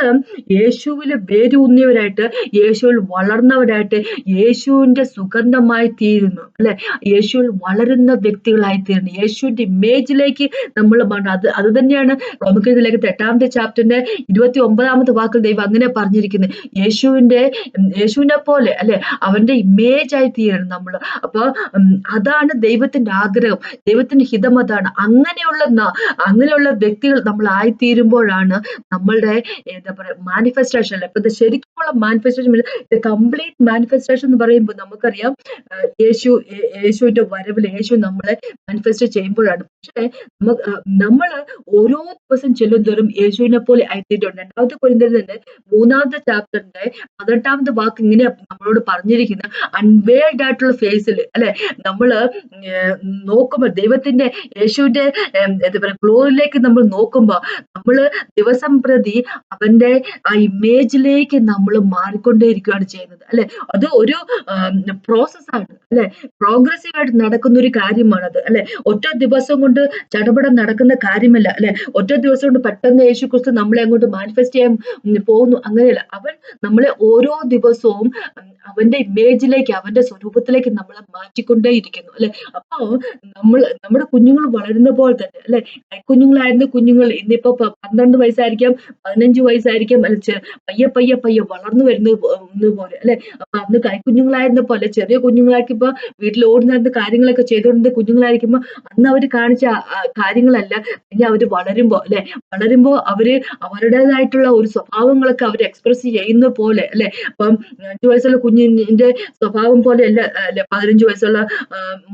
യേശുവിൽ വേരൂന്നിയവരായിട്ട് യേശുവിൽ വളർന്നവരായിട്ട് യേശുവിന്റെ സുഗന്ധമായി തീരുന്നു അല്ലെ? യേശുവിൽ വളരുന്ന വ്യക്തികളായി തീരുന്നു യേശുവിന്റെ ഇമേജിലേക്ക് നമ്മൾ അത് അത് തന്നെയാണ് റോമക്കെതിലേക്ക് എട്ടാമത്തെ ചാപ്റ്ററിന്റെ ഇരുപത്തി ഒമ്പതാമത്തെ വാക്കിൽ ദൈവം അങ്ങനെ പറഞ്ഞിരിക്കുന്നത് യേശുവിന്റെ യേശുവിനെ പോലെ അല്ലെ? അവന്റെ ഇമേജ് ആയി തീരണം നമ്മൾ അപ്പൊ അതാണ് ദൈവത്തിന്റെ ആഗ്രഹം. ദൈവത്തിന്റെ ഹിതം അതാണ്. അങ്ങനെയുള്ള അങ്ങനെയുള്ള വ്യക്തികൾ നമ്മൾ ആയിത്തീരുമ്പോഴാണ് നമ്മളുടെ എന്താ പറയുക മാനിഫെസ്റ്റേഷൻ അല്ല? ഇപ്പൊ ശരിക്കുമുള്ള മാനിഫെസ്റ്റേഷൻ കംപ്ലീറ്റ് മാനിഫെസ്റ്റേഷൻ എന്ന് പറയുമ്പോൾ നമുക്കറിയാം യേശു യേശുവിന്റെ വരവിൽ യേശു നമ്മളെ മാനിഫെസ്റ്റ് ചെയ്യുമ്പോഴാണ്. പക്ഷേ നമ്മൾ ഓരോ ദിവസം ചെല്ലും തോറും യേശുവിനെ പോലെ അയത്തിയിട്ടുണ്ട് രണ്ടാമത്തെ കുരിന്തൽ തന്നെ മൂന്നാമത്തെ ചാപ്റ്ററിന്റെ പതിനെട്ടാമത്തെ വാക്ക് ഇങ്ങനെ നമ്മളോട് പറഞ്ഞിരിക്കുന്ന. അൺവേൾഡ് ആയിട്ടുള്ള ഫേസിൽ അല്ലെ? നമ്മൾ നോക്കുമ്പോൾ ദൈവത്തിന്റെ യേശുവിന്റെ എന്താ പറയുക ഗ്ലോറിലേക്ക് നമ്മൾ നോക്കുമ്പോൾ നമ്മൾ ദിവസം പ്രതി അവന്റെ ആ ഇമേജിലേക്ക് നമ്മൾ മാറിക്കൊണ്ടേയിരിക്കുകയാണ് ചെയ്യുന്നത്. അല്ലെ? അത് ഒരു പ്രോസസ്സാണ് അല്ലെ? പ്രോഗ്രസീവ് ആയിട്ട് നടക്കുന്ന ഒരു കാര്യമാണത് അല്ലെ? ഒറ്റ ദിവസം കൊണ്ട് ചടപടം നടക്കുന്ന കാര്യമല്ല അല്ലെ? ഒറ്റ ദിവസം കൊണ്ട് പെട്ടെന്ന് യേശു ക്രിസ്തു നമ്മളെ അങ്ങോട്ട് മാനിഫെസ്റ്റ് ചെയ്യാൻ പോകുന്നു അങ്ങനെയല്ല. അവൻ നമ്മളെ ഓരോ ദിവസവും അവന്റെ ഇമേജിലേക്ക് അവന്റെ സ്വരൂപത്തിലേക്ക് നമ്മളെ മാറ്റിക്കൊണ്ടേയിരിക്കുന്നു അല്ലെ? അപ്പോ നമ്മൾ നമ്മുടെ കുഞ്ഞുങ്ങൾ വളരുന്ന പോലെ തന്നെ അല്ലെ? കുഞ്ഞുങ്ങളായിരുന്ന കുഞ്ഞുങ്ങൾ ഇന്നിപ്പോ പന്ത്രണ്ട് വയസ്സായിരിക്കാം പതിനഞ്ച് വയസ്സായിരിക്കാം അല്ലെ? പയ്യെ പയ്യെ പയ്യെ വളർന്നു വരുന്നത് പോലെ അല്ലെ? അപ്പൊ അന്ന് കൈക്കുഞ്ഞുങ്ങളായിരുന്ന പോലെ ചെറിയ കുഞ്ഞുങ്ങളായിരിക്കുമ്പോ വീട്ടിൽ ഓടി നടന്ന് കാര്യങ്ങളൊക്കെ ചെയ്തുകൊണ്ടിരുന്ന കുഞ്ഞുങ്ങളായിരിക്കുമ്പോ അന്ന് അവർ കാണിച്ച കാര്യങ്ങളല്ല. പിന്നെ അവർ വളരുമ്പോ അല്ലെ? വളരുമ്പോ അവർ അവരുടേതായിട്ടുള്ള ഒരു സ്വഭാവങ്ങളൊക്കെ അവർ എക്സ്പ്രസ് ചെയ്യുന്ന പോലെ അല്ലെ? അപ്പം അഞ്ചു വയസ്സുള്ള കുഞ്ഞിന്റെ സ്വഭാവം പോലെ അല്ല അല്ലെ? പതിനഞ്ച് വയസ്സുള്ള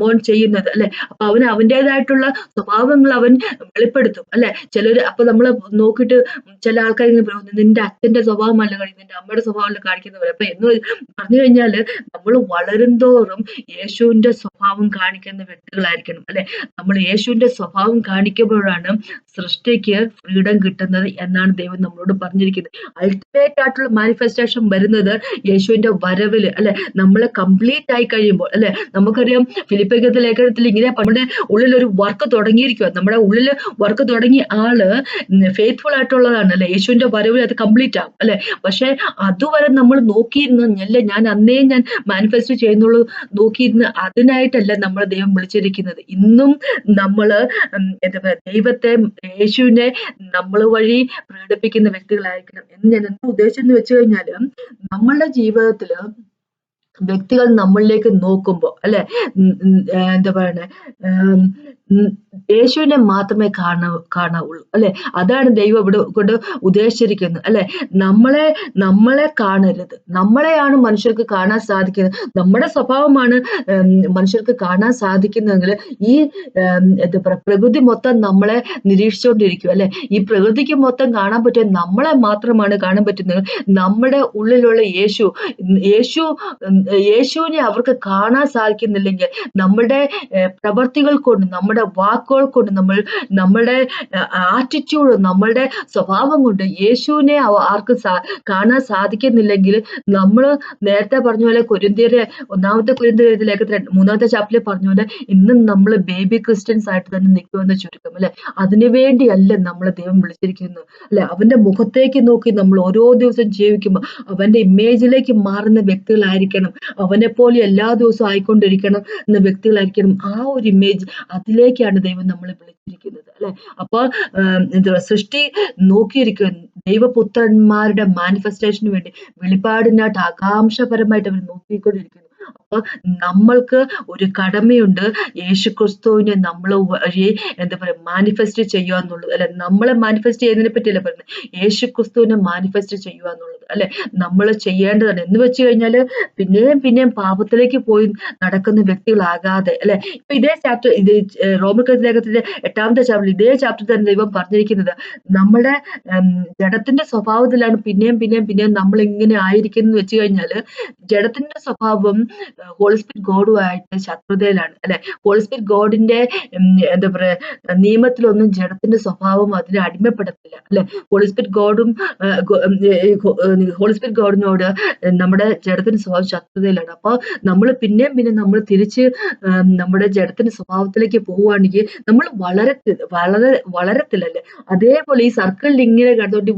മോൻ ചെയ്യുന്നത് അല്ലെ? അപ്പൊ അവന് അവന്റെതായിട്ടുള്ള സ്വഭാവങ്ങൾ അവൻ വെളിപ്പെടുത്തും അല്ലെ? ചിലർ അപ്പൊ നമ്മൾ നോക്കിയിട്ട് ചില ആൾക്കാർ ഇങ്ങനെ നിന്റെ അച്ഛന്റെ സ്വഭാവമല്ല കാണിക്കുന്നത് നിന്റെ അമ്മയുടെ സ്വഭാവമല്ല കാണിക്കുന്നവർ അപ്പൊ എന്ന് പറഞ്ഞു കഴിഞ്ഞാൽ നമ്മൾ വളരുംതോറും യേശുവിന്റെ സ്വഭാവം കാണിക്കുന്ന വ്യക്തികളായിരിക്കണം അല്ലെ? നമ്മൾ യേശുവിന്റെ സ്വഭാവം കാണിക്കുമ്പോഴാണ് സൃഷ്ടിക്ക് ഫ്രീഡം കിട്ടുന്നത് എന്നാണ് ദൈവം നമ്മളോട് പറഞ്ഞിരിക്കുന്നത്. അൾട്ടിമേറ്റ് ആയിട്ടുള്ള മാനിഫെസ്റ്റേഷൻ വരുന്നത് യേശുവിന്റെ വരവിൽ അല്ലെ? നമ്മളെ കംപ്ലീറ്റ് ആയി കഴിയുമ്പോൾ അല്ലെ? നമുക്കറിയാം ഫിലിപ്പിക്കത്തെ ലേഖനത്തിൽ ഇങ്ങനെ നമ്മുടെ ഉള്ളിൽ ഒരു വർക്ക് തുടങ്ങിയിരിക്കുക നമ്മുടെ ഉള്ളിൽ വർക്ക് തുടങ്ങിയ ആൾ ഫെയ്ത്ത്ഫുൾ ആയിട്ടുള്ളതാണ് അല്ലെ? യേശുവിന്റെ വരവിൽ അത് കംപ്ലീറ്റ് ആകും അല്ലെ? പക്ഷെ അതുവരെ നമ്മൾ നോക്കിയിരുന്ന ഞാൻ അന്നേ ഞാൻ മാനിഫെസ്റ്റ് ചെയ്യുന്നുള്ളൂ. നോക്കിയിരുന്ന് അതിനായിട്ടല്ല നമ്മൾ ദൈവം വിളിച്ചിരിക്കുന്നത്. ഇന്നും നമ്മൾ എന്താ പറയുക ദൈവത്തെ യേശുവിനെ നമ്മൾ വഴി പ്രകടിപ്പിക്കുന്ന വ്യക്തികളായിരിക്കണം എന്ന് ഞാൻ എന്താ ഉദ്ദേശം എന്ന് വെച്ച് കഴിഞ്ഞാൽ നമ്മളുടെ ജീവിതത്തിൽ വ്യക്തികൾ നമ്മളിലേക്ക് നോക്കുമ്പോൾ അല്ലെ? എന്താ പറയണേ? യേശുവിനെ മാത്രമേ കാണ കാണാവുള്ളൂ അല്ലെ? അതാണ് ദൈവം ഇവിടെ കൊണ്ട് ഉദ്ദേശിച്ചിരിക്കുന്നത് അല്ലെ? നമ്മളെ നമ്മളെ കാണരുത്. നമ്മളെയാണ് മനുഷ്യർക്ക് കാണാൻ സാധിക്കുന്നത്. നമ്മുടെ സ്വഭാവമാണ് മനുഷ്യർക്ക് കാണാൻ സാധിക്കുന്നതെങ്കിൽ ഈ എന്താ പറയുക പ്രകൃതി മൊത്തം നമ്മളെ നിരീക്ഷിച്ചുകൊണ്ടിരിക്കും അല്ലെ? ഈ പ്രകൃതിക്ക് മൊത്തം കാണാൻ പറ്റുക നമ്മളെ മാത്രമാണ് കാണാൻ പറ്റുന്നത്. നമ്മുടെ ഉള്ളിലുള്ള യേശു യേശു യേശുവിനെ അവർക്ക് കാണാൻ സാധിക്കുന്നില്ലെങ്കിൽ നമ്മുടെ പ്രവർത്തികൾ കൊണ്ട് നമ്മുടെ വാക്കുകൾ കൊണ്ട് നമ്മൾ നമ്മുടെ ആറ്റിറ്റ്യൂഡ് നമ്മളുടെ സ്വഭാവം കൊണ്ട് യേശുവിനെ ആർക്ക് കാണാൻ സാധിക്കുന്നില്ലെങ്കിൽ നമ്മൾ നേരത്തെ പറഞ്ഞ പോലെ കുരുന്തിയുടെ ഒന്നാമത്തെ കുരുന്തിയുടെ ലേഖത്തിൽ മൂന്നാമത്തെ ചാപ്റ്ററിൽ പറഞ്ഞ പോലെ ഇന്നും നമ്മൾ ബേബി ക്രിസ്ത്യൻസ് ആയിട്ട് തന്നെ നിൽക്കുമെന്ന് ചുരുക്കം അല്ലെ? അതിനുവേണ്ടിയല്ല നമ്മളെ ദൈവം വിളിച്ചിരിക്കുന്നു അല്ലെ? അവന്റെ മുഖത്തേക്ക് നോക്കി നമ്മൾ ഓരോ ദിവസം ജീവിക്കുമ്പോൾ അവന്റെ ഇമേജിലേക്ക് മാറുന്ന വ്യക്തികളായിരിക്കണം. അവനെ പോലെ എല്ലാ ദിവസവും ആയിക്കൊണ്ടിരിക്കണം എന്ന വ്യക്തികളായിരിക്കണം. ആ ഒരു ഇമേജ് അതിലെ അതിലേക്കാണ് ദൈവം നമ്മളെ വിളിച്ചിരിക്കുന്നത് അല്ലെ? അപ്പോൾ എന്താ സൃഷ്ടി നോക്കിയിരിക്കുക ദൈവപുത്രന്മാരുടെ മാനിഫെസ്റ്റേഷന് വേണ്ടി വെളിപാടിനായിട്ട് ആകാംക്ഷപരമായിട്ട് അവർ നോക്കിക്കൊണ്ടിരിക്കുന്നു. അപ്പൊ നമ്മൾക്ക് ഒരു കടമയുണ്ട്. യേശു ക്രിസ്തുവിനെ നമ്മൾ എന്താ പറയുക മാനിഫെസ്റ്റ് ചെയ്യുക എന്നുള്ളത്. അല്ലെ? നമ്മളെ മാനിഫെസ്റ്റ് ചെയ്യുന്നതിനെ പറ്റിയല്ല പറയുന്നത്? യേശു ക്രിസ്തുവിനെ മാനിഫെസ്റ്റ് ചെയ്യുക എന്നുള്ളത്. അല്ലെ? നമ്മൾ ചെയ്യേണ്ടതാണ്. എന്ന് വെച്ച് കഴിഞ്ഞാൽ പിന്നെയും പിന്നെയും പാപത്തിലേക്ക് പോയി നടക്കുന്ന വ്യക്തികളാകാതെ അല്ലെ? ഇപ്പൊ ഇതേ ചാപ്റ്റർ ഇത് റോമൻ ലേഖത്തിന്റെ എട്ടാമത്തെ ചാപ്റ്റർ ഇതേ ചാപ്റ്റർ തന്നെ ദൈവം പറഞ്ഞിരിക്കുന്നത്. നമ്മുടെ ജഡത്തിന്റെ സ്വഭാവത്തിലാണ് പിന്നെയും പിന്നെയും പിന്നെയും നമ്മൾ ഇങ്ങനെ ആയിരിക്കുന്നു വെച്ച് കഴിഞ്ഞാൽ ജഡത്തിന്റെ സ്വഭാവം ഹോളിസ്പിരിറ്റ് ഗോഡുമായിട്ട് ശത്രുതയിലാണ് അല്ലെ? ഹോളിസ്പിരിറ്റ് ഗോഡിന്റെ എന്താ പറയാ നിയമത്തിലൊന്നും ജഡത്തിന്റെ സ്വഭാവം അതിനെ അടിമപ്പെടത്തില്ല അല്ലെ? ഹോളിസ്പിരിറ്റ് ഗോഡും ഹോളിസ്പിരിറ്റ് ഗോഡിനോട് നമ്മുടെ ജഡത്തിന്റെ സ്വഭാവം ശത്രുതയിലാണ്. അപ്പോൾ നമ്മൾ പിന്നെയും പിന്നെ നമ്മൾ തിരിച്ച് നമ്മുടെ ജഡത്തിന്റെ സ്വഭാവത്തിലേക്ക് പോവുകയാണെങ്കിൽ നമ്മൾ വളരെ വളരെ വളരത്തില്ലല്ലേ അതേപോലെ ഈ സർക്കിളിൽ ഇങ്ങനെ കണ്ടുകൊണ്ട്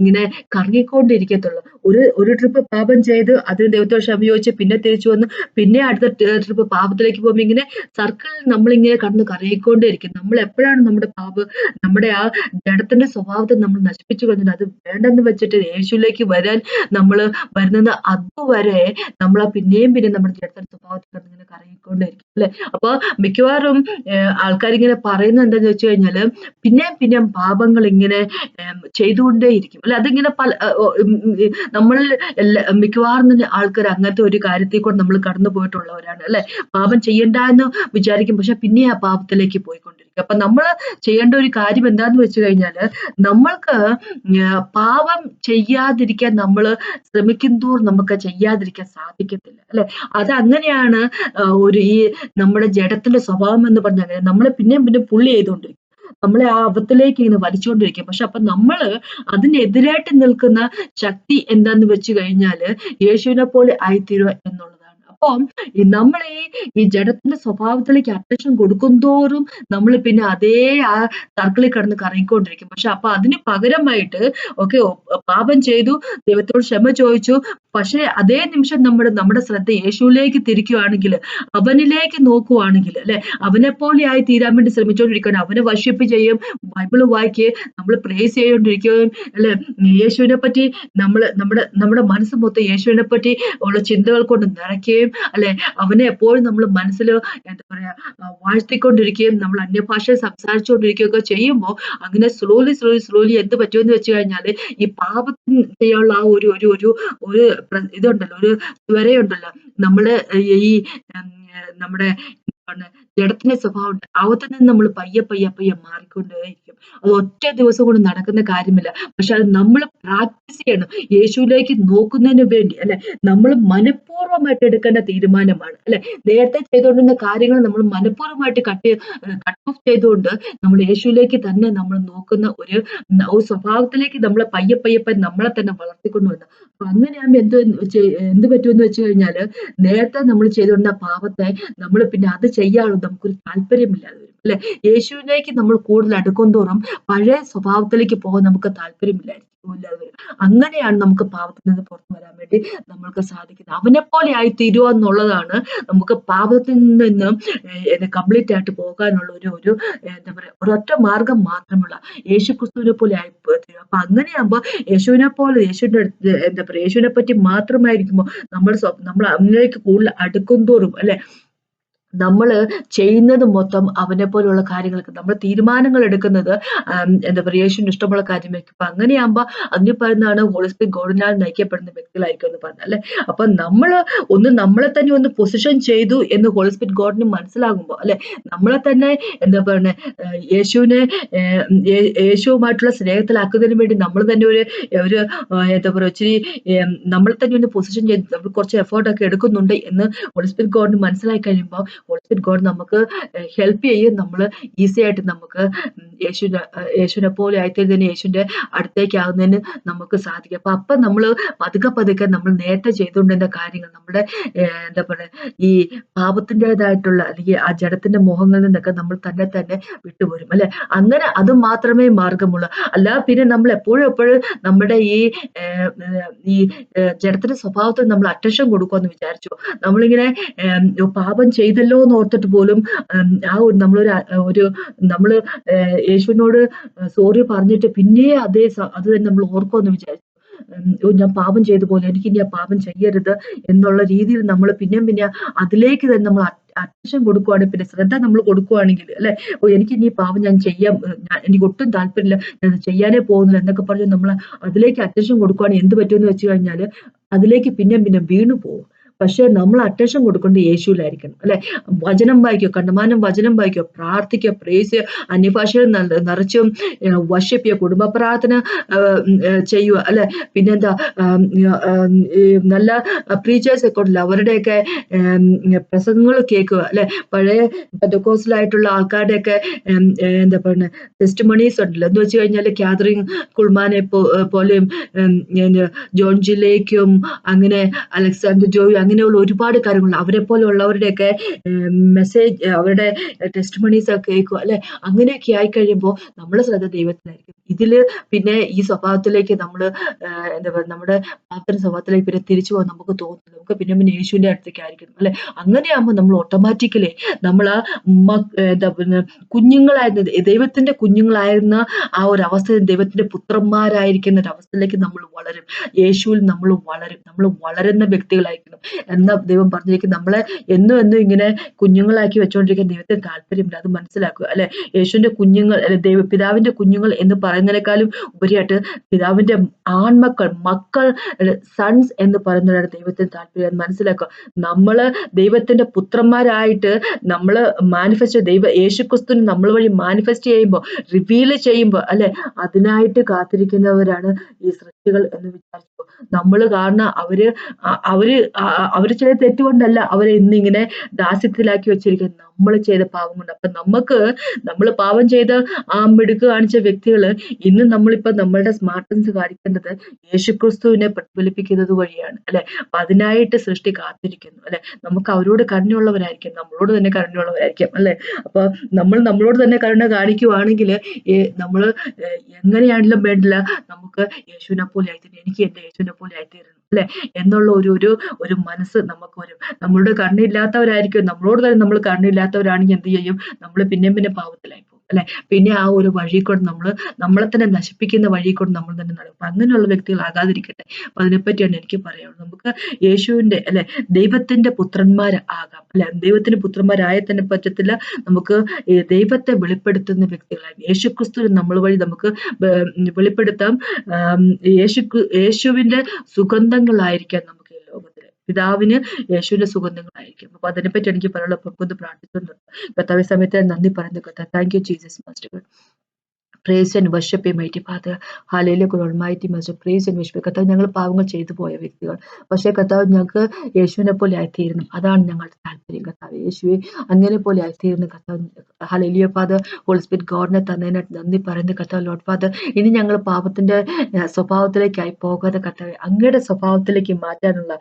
ഇങ്ങനെ കറങ്ങിക്കൊണ്ടിരിക്കത്തുള്ളൂ. ഒരു ഒരു ട്രിപ്പ് പാപം ചെയ്ത് അതിന് ദൈവത്തോട് ക്ഷമ പിന്നെ തിരിച്ചു വന്ന് പിന്നെ അടുത്ത ട്രിപ്പ് പാപത്തിലേക്ക് പോകുമ്പോൾ ഇങ്ങനെ സർക്കിളിൽ നമ്മളിങ്ങനെ കടന്ന് കറങ്ങിക്കൊണ്ടേയിരിക്കും നമ്മൾ എപ്പോഴാണ് നമ്മുടെ പാപ നമ്മുടെ ആ ജഡത്തിന്റെ സ്വഭാവത്തെ നമ്മൾ നശിപ്പിച്ചു കളഞ്ഞിട്ട് അത് വേണ്ടെന്ന് വെച്ചിട്ട് യേശുവിലേക്ക് വരാൻ നമ്മൾ വരുന്നത് അതുവരെ നമ്മൾ പിന്നെയും പിന്നെ നമ്മുടെ ജഡത്തിന്റെ സ്വഭാവത്തിൽ കണ്ടിങ്ങനെ കറങ്ങിക്കൊണ്ടേയിരിക്കും അല്ലെ? അപ്പൊ മിക്കവാറും ആൾക്കാരിങ്ങനെ പറയുന്നത് എന്താന്ന് വെച്ച് കഴിഞ്ഞാൽ പിന്നെയും പിന്നെയും പാപങ്ങൾ ഇങ്ങനെ ചെയ്തുകൊണ്ടേയിരിക്കും. അല്ലെ അതിങ്ങനെ പല നമ്മൾ മിക്കവാറും ആൾക്കാർ അങ്ങനത്തെ ഒരു കാര്യത്തെ കൊണ്ട് നമ്മൾ കടന്നു പോയിട്ടുള്ളവരാണ് അല്ലെ? പാപം ചെയ്യണ്ട എന്ന് വിചാരിക്കും. പക്ഷെ പിന്നെ ആ പാപത്തിലേക്ക് പോയിക്കൊണ്ടിരിക്കും അപ്പൊ നമ്മൾ ചെയ്യേണ്ട ഒരു കാര്യം എന്താന്ന് വെച്ച് കഴിഞ്ഞാൽ നമ്മൾക്ക് പാപം ചെയ്യാതിരിക്കാൻ നമ്മൾ ശ്രമിക്കും തോറും നമുക്ക് ചെയ്യാതിരിക്കാൻ സാധിക്കത്തില്ല അല്ലെ? അത് അങ്ങനെയാണ് ഒരു ഈ നമ്മുടെ ജഡത്തിന്റെ സ്വഭാവം എന്ന് പറഞ്ഞാൽ നമ്മളെ പിന്നെയും പിന്നെ പുള്ളി ചെയ്തുകൊണ്ടിരിക്കും. നമ്മളെ ആ അവത്തിലേക്ക് ഇങ്ങനെ വലിച്ചുകൊണ്ടിരിക്കും പക്ഷെ അപ്പൊ നമ്മൾ അതിനെതിരായിട്ട് നിൽക്കുന്ന ശക്തി എന്താന്ന് വെച്ച് കഴിഞ്ഞാൽ യേശുവിനെ പോലെ ആയിത്തീരുക എന്നുള്ളത് അപ്പം നമ്മൾ ഈ ഈ ജഡത്തിന്റെ സ്വഭാവത്തിലേക്ക് അറ്റൻഷൻ കൊടുക്കുന്തോറും നമ്മൾ പിന്നെ അതേ ആ സർക്കിളിൽ കിടന്ന് കറങ്ങിക്കൊണ്ടിരിക്കും. പക്ഷെ അപ്പൊ അതിന് പകരമായിട്ട് ഓക്കെ പാപം ചെയ്തു ദൈവത്തോട് ക്ഷമ ചോദിച്ചു. പക്ഷെ അതേ നിമിഷം നമ്മൾ നമ്മുടെ ശ്രദ്ധ യേശുവിലേക്ക് തിരിക്കുകയാണെങ്കിൽ അവനിലേക്ക് നോക്കുവാണെങ്കിൽ അല്ലെ? അവനെ പോലെ ആയി തീരാൻ വേണ്ടി ശ്രമിച്ചുകൊണ്ടിരിക്കുകയാണ് അവനെ വർഷിപ്പ് ചെയ്യും ബൈബിൾ വായിക്കുകയും നമ്മൾ പ്രേസ് ചെയ്തുകൊണ്ടിരിക്കുകയും അല്ലെ? യേശുവിനെ പറ്റി നമ്മൾ നമ്മുടെ നമ്മുടെ മനസ്സ് മൊത്തം യേശുവിനെ പറ്റി ഉള്ള ചിന്തകൾ കൊണ്ട് നിറയ്ക്കുകയും അല്ലെ? അവനെ എപ്പോഴും നമ്മൾ മനസ്സിൽ എന്താ പറയാ വാഴ്ത്തിക്കൊണ്ടിരിക്കുകയും നമ്മൾ അന്യഭാഷ സംസാരിച്ചുകൊണ്ടിരിക്കുകയൊക്കെ ചെയ്യുമ്പോൾ അങ്ങനെ സ്ലോലി സ്ലോലി സ്ലോലി എന്ത് പറ്റുമെന്ന് വെച്ച് കഴിഞ്ഞാൽ ഈ പാപത്തിനുള്ള ആ ഒരു ഒരു ഒരു ഒരു ഇതുണ്ടല്ലോ ഒരു ത്വരയുണ്ടല്ലോ. നമ്മൾ ഈ നമ്മുടെ ജഡത്തിന്റെ സ്വഭാവം ഉണ്ട്. അവത്തിൽ നിന്ന് നമ്മൾ പയ്യെ പയ്യെ പയ്യെ മാറിക്കൊണ്ടേയിരിക്കും അത് ഒറ്റ ദിവസം കൊണ്ട് നടക്കുന്ന കാര്യമില്ല. പക്ഷെ അത് നമ്മൾ പ്രാക്ടീസ് ചെയ്യണം. യേശുവിലേക്ക് നോക്കുന്നതിന് വേണ്ടി അല്ലെ? നമ്മൾ മനഃപൂർവമായിട്ട് എടുക്കേണ്ട തീരുമാനമാണ് അല്ലെ? നേരത്തെ ചെയ്തുകൊണ്ടിരുന്ന കാര്യങ്ങൾ നമ്മൾ മനഃപൂർവമായിട്ട് കട്ട് കട്ട് ഓഫ് ചെയ്തുകൊണ്ട് നമ്മൾ യേശുവിലേക്ക് തന്നെ നമ്മൾ നോക്കുന്ന ഒരു ഒരു സ്വഭാവത്തിലേക്ക് നമ്മളെ പയ്യെ പയ്യെ പയ്യെ നമ്മളെ തന്നെ വളർത്തിക്കൊണ്ടു വന്ന. അപ്പൊ അങ്ങനെയാകുമ്പോൾ എന്ത് എന്ത് പറ്റുമെന്ന് വെച്ച് കഴിഞ്ഞാൽ നേരത്തെ നമ്മൾ ചെയ്തുകൊണ്ട പാപത്തെ നമ്മൾ പിന്നെ അത് ചെയ്യാനുള്ള നമുക്കൊരു താല്പര്യമില്ലാതെ വരും അല്ലെ? യേശുവിലേക്ക് നമ്മൾ കൂടുതൽ അടുക്കും തോറും പഴയ സ്വഭാവത്തിലേക്ക് പോകാൻ നമുക്ക് താല്പര്യമില്ലായിരിക്കും അങ്ങനെയാണ് നമുക്ക് പാപത്തിൽ നിന്ന് പുറത്തു വരാൻ വേണ്ടി നമ്മൾക്ക് സാധിക്കുന്നത്. അവനെ പോലെ ആയി തീരുക എന്നുള്ളതാണ് നമുക്ക് പാപത്തിൽ നിന്നും കംപ്ലീറ്റ് ആയിട്ട് പോകാനുള്ള ഒരു ഒരു എന്താ പറയാ ഒരൊറ്റ മാർഗം മാത്രമുള്ള യേശു ക്രിസ്തുവിനെ പോലെ ആയി തീരും അപ്പൊ അങ്ങനെയാകുമ്പോൾ യേശുവിനെ പോലെ യേശുവിന്റെ എന്താ പറയാ യേശുവിനെ പറ്റി മാത്രമായിരിക്കുമ്പോൾ നമ്മൾ നമ്മൾ അവനിലേക്ക് കൂടുതൽ അടുക്കും തോറും അല്ലെ നമ്മൾ ചെയ്യുന്നത് മൊത്തം അവനെ പോലെയുള്ള കാര്യങ്ങൾക്ക് നമ്മൾ തീരുമാനങ്ങൾ എടുക്കുന്നത് എന്താ പറയുക യേശുവിന് ഇഷ്ടമുള്ള കാര്യമായിരിക്കും അപ്പൊ അങ്ങനെയാകുമ്പോൾ അതിന് പറയുന്നതാണ് ഹോളിസ്പി ഗോഡിനാൽ നയിക്കപ്പെടുന്ന വ്യക്തികളായിരിക്കും എന്ന് പറഞ്ഞത് അല്ലെ? അപ്പൊ നമ്മൾ ഒന്ന് നമ്മളെ തന്നെ ഒന്ന് പൊസിഷൻ ചെയ്തു എന്ന് ഹോളിസ്പിക് ഗോഡിന് മനസ്സിലാകുമ്പോൾ അല്ലെ? നമ്മളെ തന്നെ എന്താ പറയുക യേശുവിനെ യേശുവുമായിട്ടുള്ള സ്നേഹത്തിലാക്കുന്നതിന് വേണ്ടി നമ്മൾ തന്നെ ഒരു ഒരു എന്താ പറയുക ഇച്ചിരി നമ്മൾ തന്നെ ഒന്ന് പൊസിഷൻ ചെയ്ത് നമ്മൾ കുറച്ച് എഫേർട്ടൊക്കെ എടുക്കുന്നുണ്ട് എന്ന് ഹോളിസ്പിക് ഗോഡിന് മനസ്സിലായി കഴിയുമ്പോൾ ഹോളിസ്പിരിറ്റ് ഗോഡ് നമുക്ക് ഹെൽപ്പ് ചെയ്യും. നമ്മൾ ഈസി ആയിട്ട് നമുക്ക് യേശു യേശുവിനെ പോലെ ആയിത്തീരുന്നതിന് യേശുവിന്റെ അടുത്തേക്ക് ആകുന്നതിന് നമുക്ക് സാധിക്കും. അപ്പൊ അപ്പൊ നമ്മൾ പതുക്കെ പതുക്കെ നമ്മൾ നേരത്തെ ചെയ്തുകൊണ്ടിരുന്ന കാര്യങ്ങൾ നമ്മുടെ എന്താ പറയുക ഈ പാപത്തിന്റെതായിട്ടുള്ള അല്ലെങ്കിൽ ആ ജഡത്തിന്റെ മോഹങ്ങളിൽ നിന്നൊക്കെ നമ്മൾ തന്നെ തന്നെ വിട്ടുപോരും അല്ലെ? അങ്ങനെ അത് മാത്രമേ മാർഗമുള്ളൂ. അല്ല പിന്നെ നമ്മൾ എപ്പോഴും എപ്പോഴും നമ്മുടെ ഈ ഈ ജഡത്തിന്റെ സ്വഭാവത്തിൽ നമ്മൾ അറ്റൻഷൻ കൊടുക്കുമെന്ന് വിചാരിച്ചു. നമ്മളിങ്ങനെ പാപം ചെയ്തല്ലോ പോയല്ലോ എന്ന് ഓർത്തിട്ട് പോലും ആ ഒരു നമ്മളൊരു ഒരു നമ്മൾ യേശുവിനോട് സോറി പറഞ്ഞിട്ട് പിന്നെ അതേ അത് തന്നെ നമ്മൾ ഓർക്കുമെന്ന് വിചാരിച്ചു. ഞാൻ പാപം ചെയ്തു പോലെ എനിക്ക് ഇനി ആ പാപം ചെയ്യരുത് എന്നുള്ള രീതിയിൽ നമ്മൾ പിന്നെയും പിന്നെ അതിലേക്ക് തന്നെ നമ്മൾ അറ്റൻഷൻ കൊടുക്കുവാണെങ്കിൽ പിന്നെ ശ്രദ്ധ നമ്മൾ കൊടുക്കുവാണെങ്കിൽ അല്ലെ? ഓ എനിക്ക് ഇനി പാപം ഞാൻ ചെയ്യാം എനിക്ക് ഒട്ടും താല്പര്യമില്ല ഞാൻ ചെയ്യാനേ പോകുന്നില്ല എന്നൊക്കെ പറഞ്ഞ് നമ്മൾ അതിലേക്ക് അറ്റൻഷൻ കൊടുക്കുവാണെങ്കിൽ എന്ത് പറ്റുമെന്ന് വെച്ച് കഴിഞ്ഞാൽ അതിലേക്ക് പിന്നെയും പിന്നെ വീണു പോകും പക്ഷെ നമ്മൾ അറ്റൻഷൻ കൊടുക്കേണ്ടത് യേശുവിലായിരിക്കണം അല്ലെ? വചനം വായിക്കോ കണ്ടമാനം വചനം വായിക്കോ പ്രാർത്ഥിക്കുക പ്രേസ് അന്യഭാഷയിൽ നിറച്ചും വർഷിപ്പിക്കുക കുടുംബ പ്രാർത്ഥന ചെയ്യുക അല്ലെ? പിന്നെന്താ നല്ല പ്രീച്ചേഴ്സ് ഒക്കെ ഉണ്ടല്ലോ അവരുടെയൊക്കെ പ്രസംഗങ്ങൾ കേൾക്കുക അല്ലെ? പഴയ പെന്തക്കോസിലായിട്ടുള്ള ആൾക്കാരുടെയൊക്കെ എന്താ പറയുക ടെസ്റ്റ് മണീസ് ഉണ്ടല്ലോ. എന്ന് വെച്ച് കഴിഞ്ഞാൽ കാതറിൻ കുൾമാനെ പോലെയും ജോൺ ജില്ലേക്കും അങ്ങനെ അലക്സാണ്ടർ ജോയി അങ്ങനെയുള്ള ഒരുപാട് കാര്യങ്ങൾ അവരെ പോലെയുള്ളവരുടെയൊക്കെ മെസ്സേജ് അവരുടെ ടെസ്റ്റ് മണീസ് ഒക്കെ കേൾക്കുക അല്ലെ? അങ്ങനെയൊക്കെ ആയി കഴിയുമ്പോൾ നമ്മുടെ ശ്രദ്ധ ദൈവത്തിനായിരിക്കും. ഇതിൽ പിന്നെ ഈ സ്വഭാവത്തിലേക്ക് നമ്മൾ എന്താ പറയുക നമ്മുടെ പാത്ര സ്വഭാവത്തിലേക്ക് പിന്നെ തിരിച്ചു പോകാൻ നമുക്ക് തോന്നുന്നു നമുക്ക് പിന്നെ പിന്നെ യേശുവിന്റെ അടുത്തേക്ക് ആയിരിക്കും അല്ലെ? അങ്ങനെയാകുമ്പോൾ നമ്മൾ ഓട്ടോമാറ്റിക്കലി നമ്മൾ ആ എന്താ പിന്നെ കുഞ്ഞുങ്ങളായിരുന്ന ദൈവത്തിന്റെ കുഞ്ഞുങ്ങളായിരുന്ന ആ ഒരു അവസ്ഥ ദൈവത്തിന്റെ പുത്രന്മാരായിരിക്കുന്ന ഒരു അവസ്ഥയിലേക്ക് നമ്മൾ വളരും. യേശുവിൽ നമ്മൾ വളരും. നമ്മൾ വളരുന്ന വ്യക്തികളായിരിക്കണം. എന്ന ദൈവം പറഞ്ഞിരിക്കും നമ്മളെ എന്നും എന്നും ഇങ്ങനെ കുഞ്ഞുങ്ങളാക്കി വെച്ചുകൊണ്ടിരിക്കാൻ ദൈവത്തിന് താല്പര്യമില്ല. അത് മനസ്സിലാക്കുക അല്ലെ? യേശുവിന്റെ കുഞ്ഞുങ്ങൾ അല്ലെ ദൈവ പിതാവിന്റെ കുഞ്ഞുങ്ങൾ എന്ന് പറയുന്നതിനേക്കാളും ഉപരിയായിട്ട് പിതാവിന്റെ ആൺമക്കൾ മക്കൾ സൺസ് എന്ന് പറയുന്നവരാണ് ദൈവത്തിന് താല്പര്യം. മനസ്സിലാക്കുക. നമ്മൾ ദൈവത്തിന്റെ പുത്രന്മാരായിട്ട് നമ്മൾ മാനിഫെസ്റ്റ് ദൈവ യേശുക്രിസ്തുവിന് നമ്മൾ വഴി മാനിഫെസ്റ്റ് ചെയ്യുമ്പോൾ റിവീൽ ചെയ്യുമ്പോൾ അല്ലെ? അതിനായിട്ട് കാത്തിരിക്കുന്നവരാണ് ഈ സൃഷ്ടികൾ എന്ന് വിചാരിച്ചു. നമ്മൾ കാരണം അവർ അവർ അവർ ചെയ്ത തെറ്റുകൊണ്ടല്ല അവരെ ഇന്നിങ്ങനെ ദാസ്യത്തിലാക്കി വെച്ചിരിക്കുന്നത്. നമ്മൾ ചെയ്ത പാവം കൊണ്ട് അപ്പൊ നമുക്ക് നമ്മൾ പാവം ചെയ്ത് ആ മിടുക്ക് കാണിച്ച വ്യക്തികൾ ഇന്ന് നമ്മളിപ്പോ നമ്മളുടെ സ്മാർട്ടൻസ് കാണിക്കേണ്ടത് യേശുക്രിസ്തുവിനെ പ്രതിഫലിപ്പിക്കുന്നത് വഴിയാണ്. അല്ലെ? അപ്പൊ അതിനായിട്ട് സൃഷ്ടി കാത്തിരിക്കുന്നു. അല്ലെ? നമുക്ക് അവരോട് കരുണയുള്ളവരായിരിക്കും. നമ്മളോട് തന്നെ കരുണയുള്ളവരായിരിക്കും. അല്ലെ? അപ്പൊ നമ്മൾ നമ്മളോട് തന്നെ കരുണ കാണിക്കുവാണെങ്കിൽ നമ്മൾ എങ്ങനെയാണെങ്കിലും വേണ്ടില്ല നമുക്ക് യേശുവിനെ പോലെ ആയിത്തീരണം എനിക്ക് എന്റെ യേശുവിനെ പോലെ ആയിത്തീരുന്നു അല്ലെ? എന്നുള്ള ഒരു ഒരു ഒരു മനസ്സ് നമുക്ക് വരും. നമ്മളുടെ കണ്ണില്ലാത്തവരായിരിക്കും. നമ്മളോട് തന്നെ നമ്മൾ കണ്ണില്ലാത്തവരാണെങ്കിൽ എന്ത് ചെയ്യും? നമ്മൾ പിന്നെയും പിന്നെ പാവത്തിലായി അല്ലെ? പിന്നെ ആ ഒരു വഴി കൊണ്ട് നമ്മൾ നമ്മളെ തന്നെ നശിപ്പിക്കുന്ന വഴി കൊണ്ട് നമ്മൾ തന്നെ നടക്കും. അങ്ങനെയുള്ള വ്യക്തികളാകാതിരിക്കട്ടെ അപ്പൊ അതിനെപ്പറ്റിയാണ് എനിക്ക് പറയാനുള്ളത്. നമുക്ക് യേശുവിന്റെ അല്ലെ ദൈവത്തിന്റെ പുത്രന്മാർ ആകാം. അല്ലെ ദൈവത്തിന്റെ പുത്രന്മാരായ തന്നെ പറ്റത്തില്ല. നമുക്ക് ദൈവത്തെ വെളിപ്പെടുത്തുന്ന വ്യക്തികളായി. യേശുക്രിസ്തു നമ്മൾ വഴി നമുക്ക് വെളിപ്പെടുത്താം. യേശു യേശുവിന്റെ സുഗന്ധങ്ങളായിരിക്കാം പിതാവിന് യേശുവിന്റെ സുഗന്ധങ്ങളായിരിക്കും. അപ്പൊ അതിനെപ്പറ്റി എനിക്ക് പറയാനുള്ള ഒന്ന് പ്രാർത്ഥിക്കുന്നുണ്ട് കർത്താവ് സമയത്ത് നന്ദി പറയുന്നു. കർത്താവ് thank you Jesus master praise and worship mighty father ഹാലയിലെ mighty master praise and worship കർത്താവ് ഞങ്ങൾ പാവങ്ങൾ ചെയ്തു പോയ വ്യക്തികൾ. പക്ഷേ കർത്താവ് ഞങ്ങൾക്ക് യേശുവിനെ പോലെ ആയിത്തീരണം അതാണ് ഞങ്ങളുടെ താല്പര്യം കർത്താവ്. യേശുവെ അങ്ങനെ പോലെ ആയിത്തീരുന്നു കർത്താവ്. ഹലലിയ ഫാദർ ഹോൾസ്പിറ്റ് ഗോഡിനെ തന്നതിനായിട്ട് നന്ദി പറയുന്ന കർത്താവ്. ലോഡ് ഫാദർ ഇനി ഞങ്ങൾ പാപത്തിന്റെ സ്വഭാവത്തിലേക്കായി പോകാതെ കർത്താവ് അങ്ങയുടെ സ്വഭാവത്തിലേക്ക് മാറ്റാനുള്ള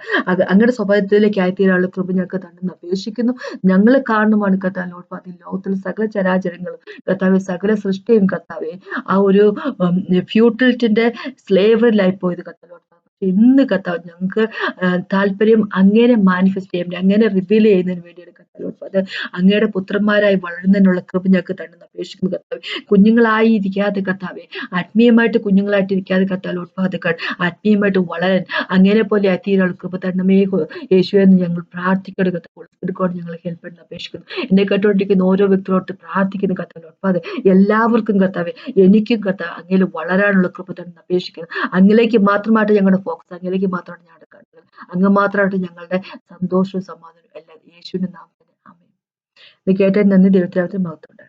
അങ്ങയുടെ സ്വഭാവത്തിലേക്ക് ആയിത്തീരാനുള്ള കൃപ ഞങ്ങൾക്ക് തന്നെ അപേക്ഷിക്കുന്നു ഞങ്ങൾ കാണുമാണ് കർത്താവ്. ലോഡ് ഫാദർ ലോകത്തിലെ സകല ചരാചരങ്ങളും കർത്താവ് സകല സൃഷ്ടിയും കർത്താവ് ആ ഒരു ഫ്യൂട്ടിലിറ്റിന്റെ സ്ലേവറിലായി പോയത് കത്തലോട്ട് ഇന്ന് കത്താവ് ഞങ്ങൾക്ക് താല്പര്യം അങ്ങനെ മാനിഫെസ്റ്റ് ചെയ്യാൻ അങ്ങനെ റിവീൽ ചെയ്യുന്നതിന് വേണ്ടിയാണ് അത് അങ്ങയുടെ പുത്രന്മാരായി വളരുന്നതിനുള്ള കൃപ ഞങ്ങൾക്ക് തന്നെ അപേക്ഷിക്കുന്നു കർത്താവ് കുഞ്ഞുങ്ങളായി ഇരിക്കാതെ കർത്താവെ ആത്മീയമായിട്ട് കുഞ്ഞുങ്ങളായിട്ട് ഇരിക്കാതെ കർത്താവ് ഉത്പാദകൾ ആത്മീയമായിട്ട് വളരാൻ അങ്ങനെ പോലെ എത്തിയുള്ള കൃപ തരണമേ യേശുവെന്ന് ഞങ്ങൾ പ്രാർത്ഥിക്കണം കർത്താവ്. ഞങ്ങൾ ഹെൽപ്പ് ചെയ്യുന്നു അപേക്ഷിക്കുന്നു എന്നെ കേട്ടുകൊണ്ടിരിക്കുന്ന ഓരോ വ്യക്തികളോട്ട് പ്രാർത്ഥിക്കുന്നു കർത്താവ് ഉത്പാദ എല്ലാവർക്കും കർത്താവെ എനിക്കും കർത്താവ് അങ്ങനെ വളരാനുള്ള കൃപ തന്നെ അപേക്ഷിക്കുന്നു അങ്ങിലേക്ക് മാത്രമായിട്ട് ഞങ്ങളുടെ ഫോക്കസ് അങ്ങിലേക്ക് മാത്രമാണ് ഞാൻ എടുക്കേണ്ടത് അങ്ങ് മാത്രമായിട്ട് ഞങ്ങളുടെ സന്തോഷവും സമാധാനവും എല്ലാം യേശുവിന്റെ നാമത്തിന് കേട്ടതിന് നന്ദി ദൈവത്തിനകത്ത് മഹത്വമുണ്ട്